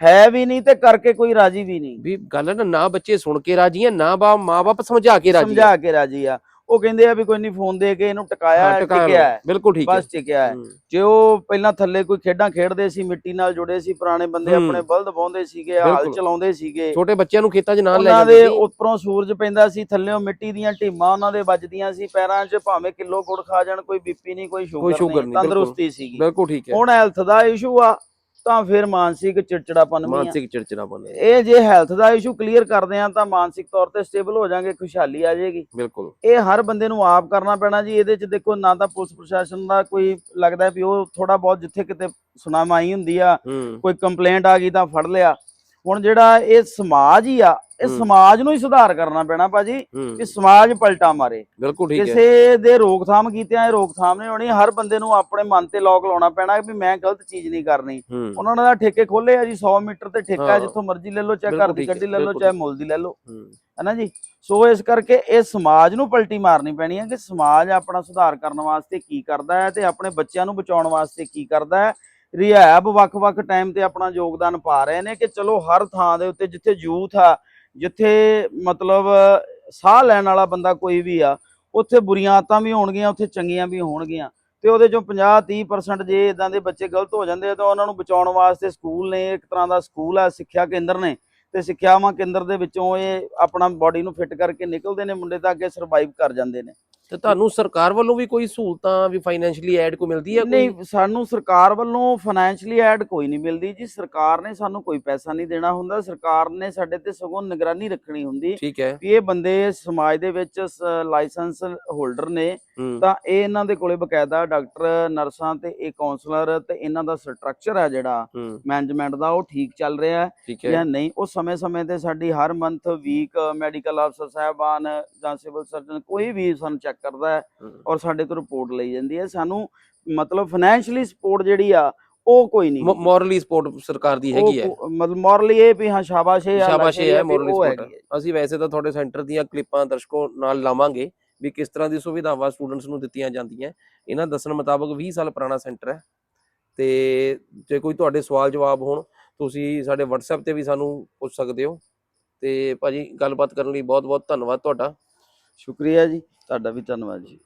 S2: ਹੈ ਵੀ ਨਹੀਂ ਤੇ ਕਰਕੇ ਕੋਈ ਰਾਜੀ ਵੀ ਨਹੀਂ
S1: ਵੀ ਗੱਲ ਨਾ ਨਾ ਬੱਚੇ ਸੁਣ ਕੇ ਰਾਜੀ ਹੈ ਨਾ ਬਾ ਮਾਪੇ ਸਮਝਾ ਕੇ ਰਾਜੀ
S2: ਸਮਝਾ ਕੇ ਰਾਜੀ ਆ ਉਹ ਕਹਿੰਦੇ ਆ ਵੀ ਕੋਈ ਨਹੀਂ ਫੋਨ ਦੇ ਕੇ ਇਹਨੂੰ ਟਿਕਾਇਆ ਟਿਕਿਆ। ਹੈ।
S1: ਬਿਲਕੁਲ ਠੀਕ ਹੈ।
S2: ਬਸ ਟਿਕਿਆ ਹੈ। ਜੇ ਉਹ ਪਹਿਲਾਂ ਥੱਲੇ ਕੋਈ ਖੇਡਾਂ ਖੇਡਦੇ ਸੀ ਮਿੱਟੀ ਨਾਲ ਜੁੜੇ ਸੀ ਪੁਰਾਣੇ ਬੰਦੇ। ਆਪਣੇ ਬਲਦ ਬਾਉਂਦੇ ਸੀਗੇ ਹਲ। ਚਲਾਉਂਦੇ ਸੀਗੇ।
S1: ਛੋਟੇ ਬੱਚਿਆਂ ਨੂੰ ਖੇਤਾਂ 'ਚ ਨਾਲ ਲੈ
S2: ਉਹਨਾਂ
S1: ਜਾਂਦੇ
S2: ਦੇ
S1: ਸੀ।
S2: ਉੱਪਰੋਂ ਸੂਰਜ ਪੈਂਦਾ ਸੀ ਥੱਲੇੋਂ ਮਿੱਟੀ ਦੀਆਂ ਢੀਮਾਂ ਉਹਨਾਂ ਦੇ ਵੱਜਦੀਆਂ ਸੀ ਪੈਰਾਂ 'ਚ ਭਾਵੇਂ ਕਿਲੋ ਗੁੜ ਖਾ ਜਾਣ ਕੋਈ ਬੀਪੀ ਨਹੀਂ ਕੋਈ ਸ਼ੂਗਰ ਨਹੀਂ। ਤੰਦਰੁਸਤੀ ਸੀਗੀ।
S1: ਬਿਲਕੁਲ ਠੀਕ ਹੈ।
S2: ਹੁਣ ਹੈਲਥ ਦਾ ਇਸ਼ੂ ਆ। ਤਾਂ ਫਿਰ ਮਾਨਸਿਕ ਚਿੜਚਿੜਾਪਨ ਵੀ ਆ।
S1: ਮਾਨਸਿਕ ਚਿੜਚਿੜਾਪਨ ਹੈ
S2: ਇਹ ਜੇ ਹੈਲਥ ਦਾ ਇਸ਼ੂ ਕਲੀਅਰ ਕਰਦੇ ਆ ਤਾਂ ਮਾਨਸਿਕ ਤੌਰ ਤੇ ਸਟੇਬਲ ਹੋ ਜਾਾਂਗੇ ਖੁਸ਼ਹਾਲੀ ਆ ਜਾਏਗੀ।
S1: ਬਿਲਕੁਲ।
S2: ਇਹ ਹਰ ਬੰਦੇ ਨੂੰ ਆਪ ਕਰਨਾ ਪੈਣਾ ਜੀ ਇਹਦੇ ਚ ਦੇਖੋ ਨਾ ਤਾਂ ਪੁਲਿਸ ਪ੍ਰਸ਼ਾਸਨ ਦਾ ਕੋਈ ਲੱਗਦਾ ਵੀ ਉਹ ਥੋੜਾ ਬਹੁਤ ਜਿੱਥੇ ਕਿਤੇ ਸੁਣਾਮਾਈ ਹੁੰਦੀ ਆ
S1: ਹੂੰ।
S2: ਕੋਈ ਕੰਪਲੇਂਟ ਆ ਗਈ ਤਾਂ ਫੜ ਲਿਆ। ਹੁਣ ਜਿਹੜਾ ਇਹ ਸਮਾਜ ਹੀ ਆ ਇਹ। ਸਮਾਜ ਨੂੰ ਹੀ ਸੁਧਾਰ ਕਰਨਾ ਪੈਣਾ ਭਾਜੀ ਕਿ ਸਮਾਜ ਪਲਟਾ ਮਾਰੇ।
S1: ਬਿਲਕੁਲ ਠੀਕ ਹੈ।
S2: ਕਿਸੇ ਦੇ ਰੋਕਥਾਮ ਕੀਤਿਆਂ ਇਹ ਰੋਕਥਾਮ ਨਹੀਂ ਹੋਣੀ ਹਰ ਬੰਦੇ ਨੂੰ ਆਪਣੇ ਮਨ ਤੇ ਲੋਕ ਲਾਉਣਾ ਪੈਣਾ ਵੀ ਮੈਂ ਗਲਤ ਚੀਜ਼ ਨਹੀਂ ਕਰਨੀ। ਉਹਨਾਂ ਤਾਂ ਠੇਕੇ ਖੋਲੇ ਆ ਜੀ 100 ਮੀਟਰ ਤੇ ਠੇਕਾ। ਜਿੱਥੋਂ ਮਰਜ਼ੀ ਲੈ ਲਓ ਚਾਹੇ ਘਰ ਦੀ ਗੱਡੀ ਲੈ ਲਓ ਚਾਹੇ। ਮੁੱਲ ਦੀ ਲੈ ਲਓ। ਹੈਨਾ ਜੀ? ਸੋ ਇਸ ਕਰਕੇ ਇਹ ਸਮਾਜ ਨੂੰ ਪਲਟੀ ਮਾਰਨੀ ਪੈਣੀ ਹੈ ਕਿ ਸਮਾਜ ਆਪਣਾ ਸੁਧਾਰ ਕਰਨ ਵਾਸਤੇ ਕੀ ਕਰਦਾ ਹੈ ਤੇ ਆਪਣੇ ਬੱਚਿਆਂ ਨੂੰ ਬਚਾਉਣ ਵਾਸਤੇ ਕੀ ਕਰਦਾ ਹੈ। ਰਿਹਾਬ ਵੱਖ-ਵੱਖ ਟਾਈਮ ਤੇ ਆਪਣਾ ਯੋਗਦਾਨ ਪਾ ਰਹੇ ਨੇ ਕਿ ਚਲੋ ਹਰ ਥਾਂ ਦੇ ਉੱਤੇ ਜਿੱਥੇ ਯੂਥ ਆ ਜਿੱਥੇ ਮਤਲਬ ਸਾਹ ਲੈਣ ਵਾਲਾ ਬੰਦਾ ਕੋਈ ਵੀ ਆ, ਉੱਥੇ ਬੁਰੀਆਂ ਆਦਤਾਂ ਵੀ ਹੋਣਗੀਆਂ, ਉੱਥੇ ਚੰਗੀਆਂ ਵੀ ਹੋਣਗੀਆਂ। ਤੇ ਉਹਦੇ ਚੋਂ 50 30% ਜੇ ਇਦਾਂ ਦੇ ਬੱਚੇ ਗਲਤ ਹੋ ਜਾਂਦੇ ਆ, ਤਾਂ ਉਹਨਾਂ ਨੂੰ ਬਚਾਉਣ ਵਾਸਤੇ ਸਕੂਲ ਨੇ, ਇੱਕ ਤਰ੍ਹਾਂ ਦਾ ਸਕੂਲ ਆ, ਸਿੱਖਿਆ ਕੇਂਦਰ ਨੇ। ਤੇ ਸਿੱਖਿਆਵਾਂ ਕੇਂਦਰ ਦੇ ਵਿੱਚੋਂ ਇਹ ਆਪਣਾ ਬਾਡੀ ਨੂੰ ਫਿੱਟ ਕਰਕੇ ਨਿਕਲਦੇ ਨੇ, ਮੁੰਡੇ ਤਾਂ ਅੱਗੇ ਸਰਵਾਈਵ ਕਰ ਜਾਂਦੇ ਨੇ।
S1: ਤੇ ਤੁਹਾਨੂੰ ਸਰਕਾਰ ਵੱਲੋਂ ਵੀ ਕੋਈ ਸਹੂਲਤਾਂ ਵੀ ਫਾਈਨੈਂਸ਼ੀਅਲੀ ਐਡ ਕੋ ਮਿਲਦੀ ਹੈ ਕੋਈ?
S2: ਨਹੀਂ ਸਾਨੂੰ ਸਰਕਾਰ ਵੱਲੋਂ ਫਾਈਨੈਂਸ਼ੀਅਲੀ ਐਡ ਕੋਈ ਨਹੀਂ ਮਿਲਦੀ ਜੀ। ਸਰਕਾਰ ਨੇ ਸਾਨੂੰ ਕੋਈ ਪੈਸਾ ਨਹੀਂ ਦੇਣਾ ਹੁੰਦਾ। ਸਰਕਾਰ ਨੇ ਸਾਡੇ ਤੇ ਸਗੋਂ ਨਿਗਰਾਨੀ ਰੱਖਣੀ ਹੁੰਦੀ।
S1: ਠੀਕ ਹੈ।
S2: ਵੀ ਇਹ ਬੰਦੇ ਸਮਾਜ ਦੇ ਵਿੱਚ ਲਾਇਸੈਂਸ ਹੋਲਡਰ ਨੇ ਤਾਂ ਇਹ ਇਹਨਾਂ ਦੇ ਕੋਲੇ ਬਕਾਇਦਾ ਡਾਕਟਰ ਨਰਸਾਂ ਤੇ ਇਹ ਕਾਉਂਸਲਰ ਤੇ ਇਹਨਾਂ ਦਾ ਸਟਰਕਚਰ ਹੈ ਜਿਹੜਾ ਮੈਨੇਜਮੈਂਟ ਦਾ ਉਹ ਠੀਕ ਚੱਲ ਰਿਹਾ। ਹੈ। ਜਾਂ ਨਹੀਂ ਉਹ ਸਮੇਂ-ਸਮੇਂ ਤੇ ਸਾਡੀ ਹਰ ਮੰਥ ਵੀਕ ਮੈਡੀਕਲ ਅਫਸਰ ਸਾਹਿਬਾਨ ਜਾਂ ਸਿਵਲ ਸਰਜਨ ਕੋਈ ਵੀ ਸਾਨੂੰ ਚੈੱਕ ਕਰਦਾ ਹੈ ਔਰ ਸਾਡੇ ਤੋਂ ਰਿਪੋਰਟ ਲਈ ਜਾਂਦੀ ਹੈ। ਸਾਨੂੰ ਮਤਲਬ ਫਾਈਨੈਂਸ਼ੀਅਲੀ ਸਪੋਰਟ ਜਿਹੜੀ ਆ ਉਹ ਕੋਈ ਨਹੀਂ
S1: ਮੋਰਲੀ ਸਪੋਰਟ ਸਰਕਾਰ ਦੀ ਹੈਗੀ ਹੈ।
S2: ਮਤਲਬ ਮੋਰਲੀ ਇਹ ਵੀ ਹਾਂ ਸ਼ਾਬਾਸ਼ ਹੈ
S1: ਸ਼ਾਬਾਸ਼ ਹੈ ਮੋਰਲੀ ਸਪੋਰਟ। ਅਸੀਂ ਵੈਸੇ ਤਾਂ ਤੁਹਾਡੇ ਸੈਂਟਰ ਦੀਆਂ ਕਲਿੱਪਾਂ ਦਰਸ਼ਕੋ ਨਾਲ ਲਾਵਾਂਗੇ ਵੀ ਕਿਸ ਤਰ੍ਹਾਂ ਦੀ ਸੁਵਿਧਾਵਾਂ ਸਟੂਡੈਂਟਸ ਨੂੰ ਦਿੱਤੀਆਂ ਜਾਂਦੀਆਂ। ਇਹਨਾਂ ਦੱਸਣ ਮੁਤਾਬਕ 20 ਸਾਲ ਪੁਰਾਣਾ ਸੈਂਟਰ ਹੈ। ਤੇ ਜੇ ਕੋਈ ਤੁਹਾਡੇ ਸਵਾਲ ਜਵਾਬ ਹੋਣ ਤੁਸੀਂ ਸਾਡੇ WhatsApp ਤੇ ਵੀ ਸਾਨੂੰ ਪੁੱਛ ਸਕਦੇ ਹੋ। ਤੇ ਭਾਜੀ ਗੱਲਬਾਤ ਕਰਨ ਲਈ ਬਹੁਤ ਬਹੁਤ ਧੰਨਵਾਦ ਤੁਹਾਡਾ।
S2: ਸ਼ੁਕਰੀਆ ਜੀ ਤੁਹਾਡਾ ਵੀ ਧੰਨਵਾਦ ਜੀ।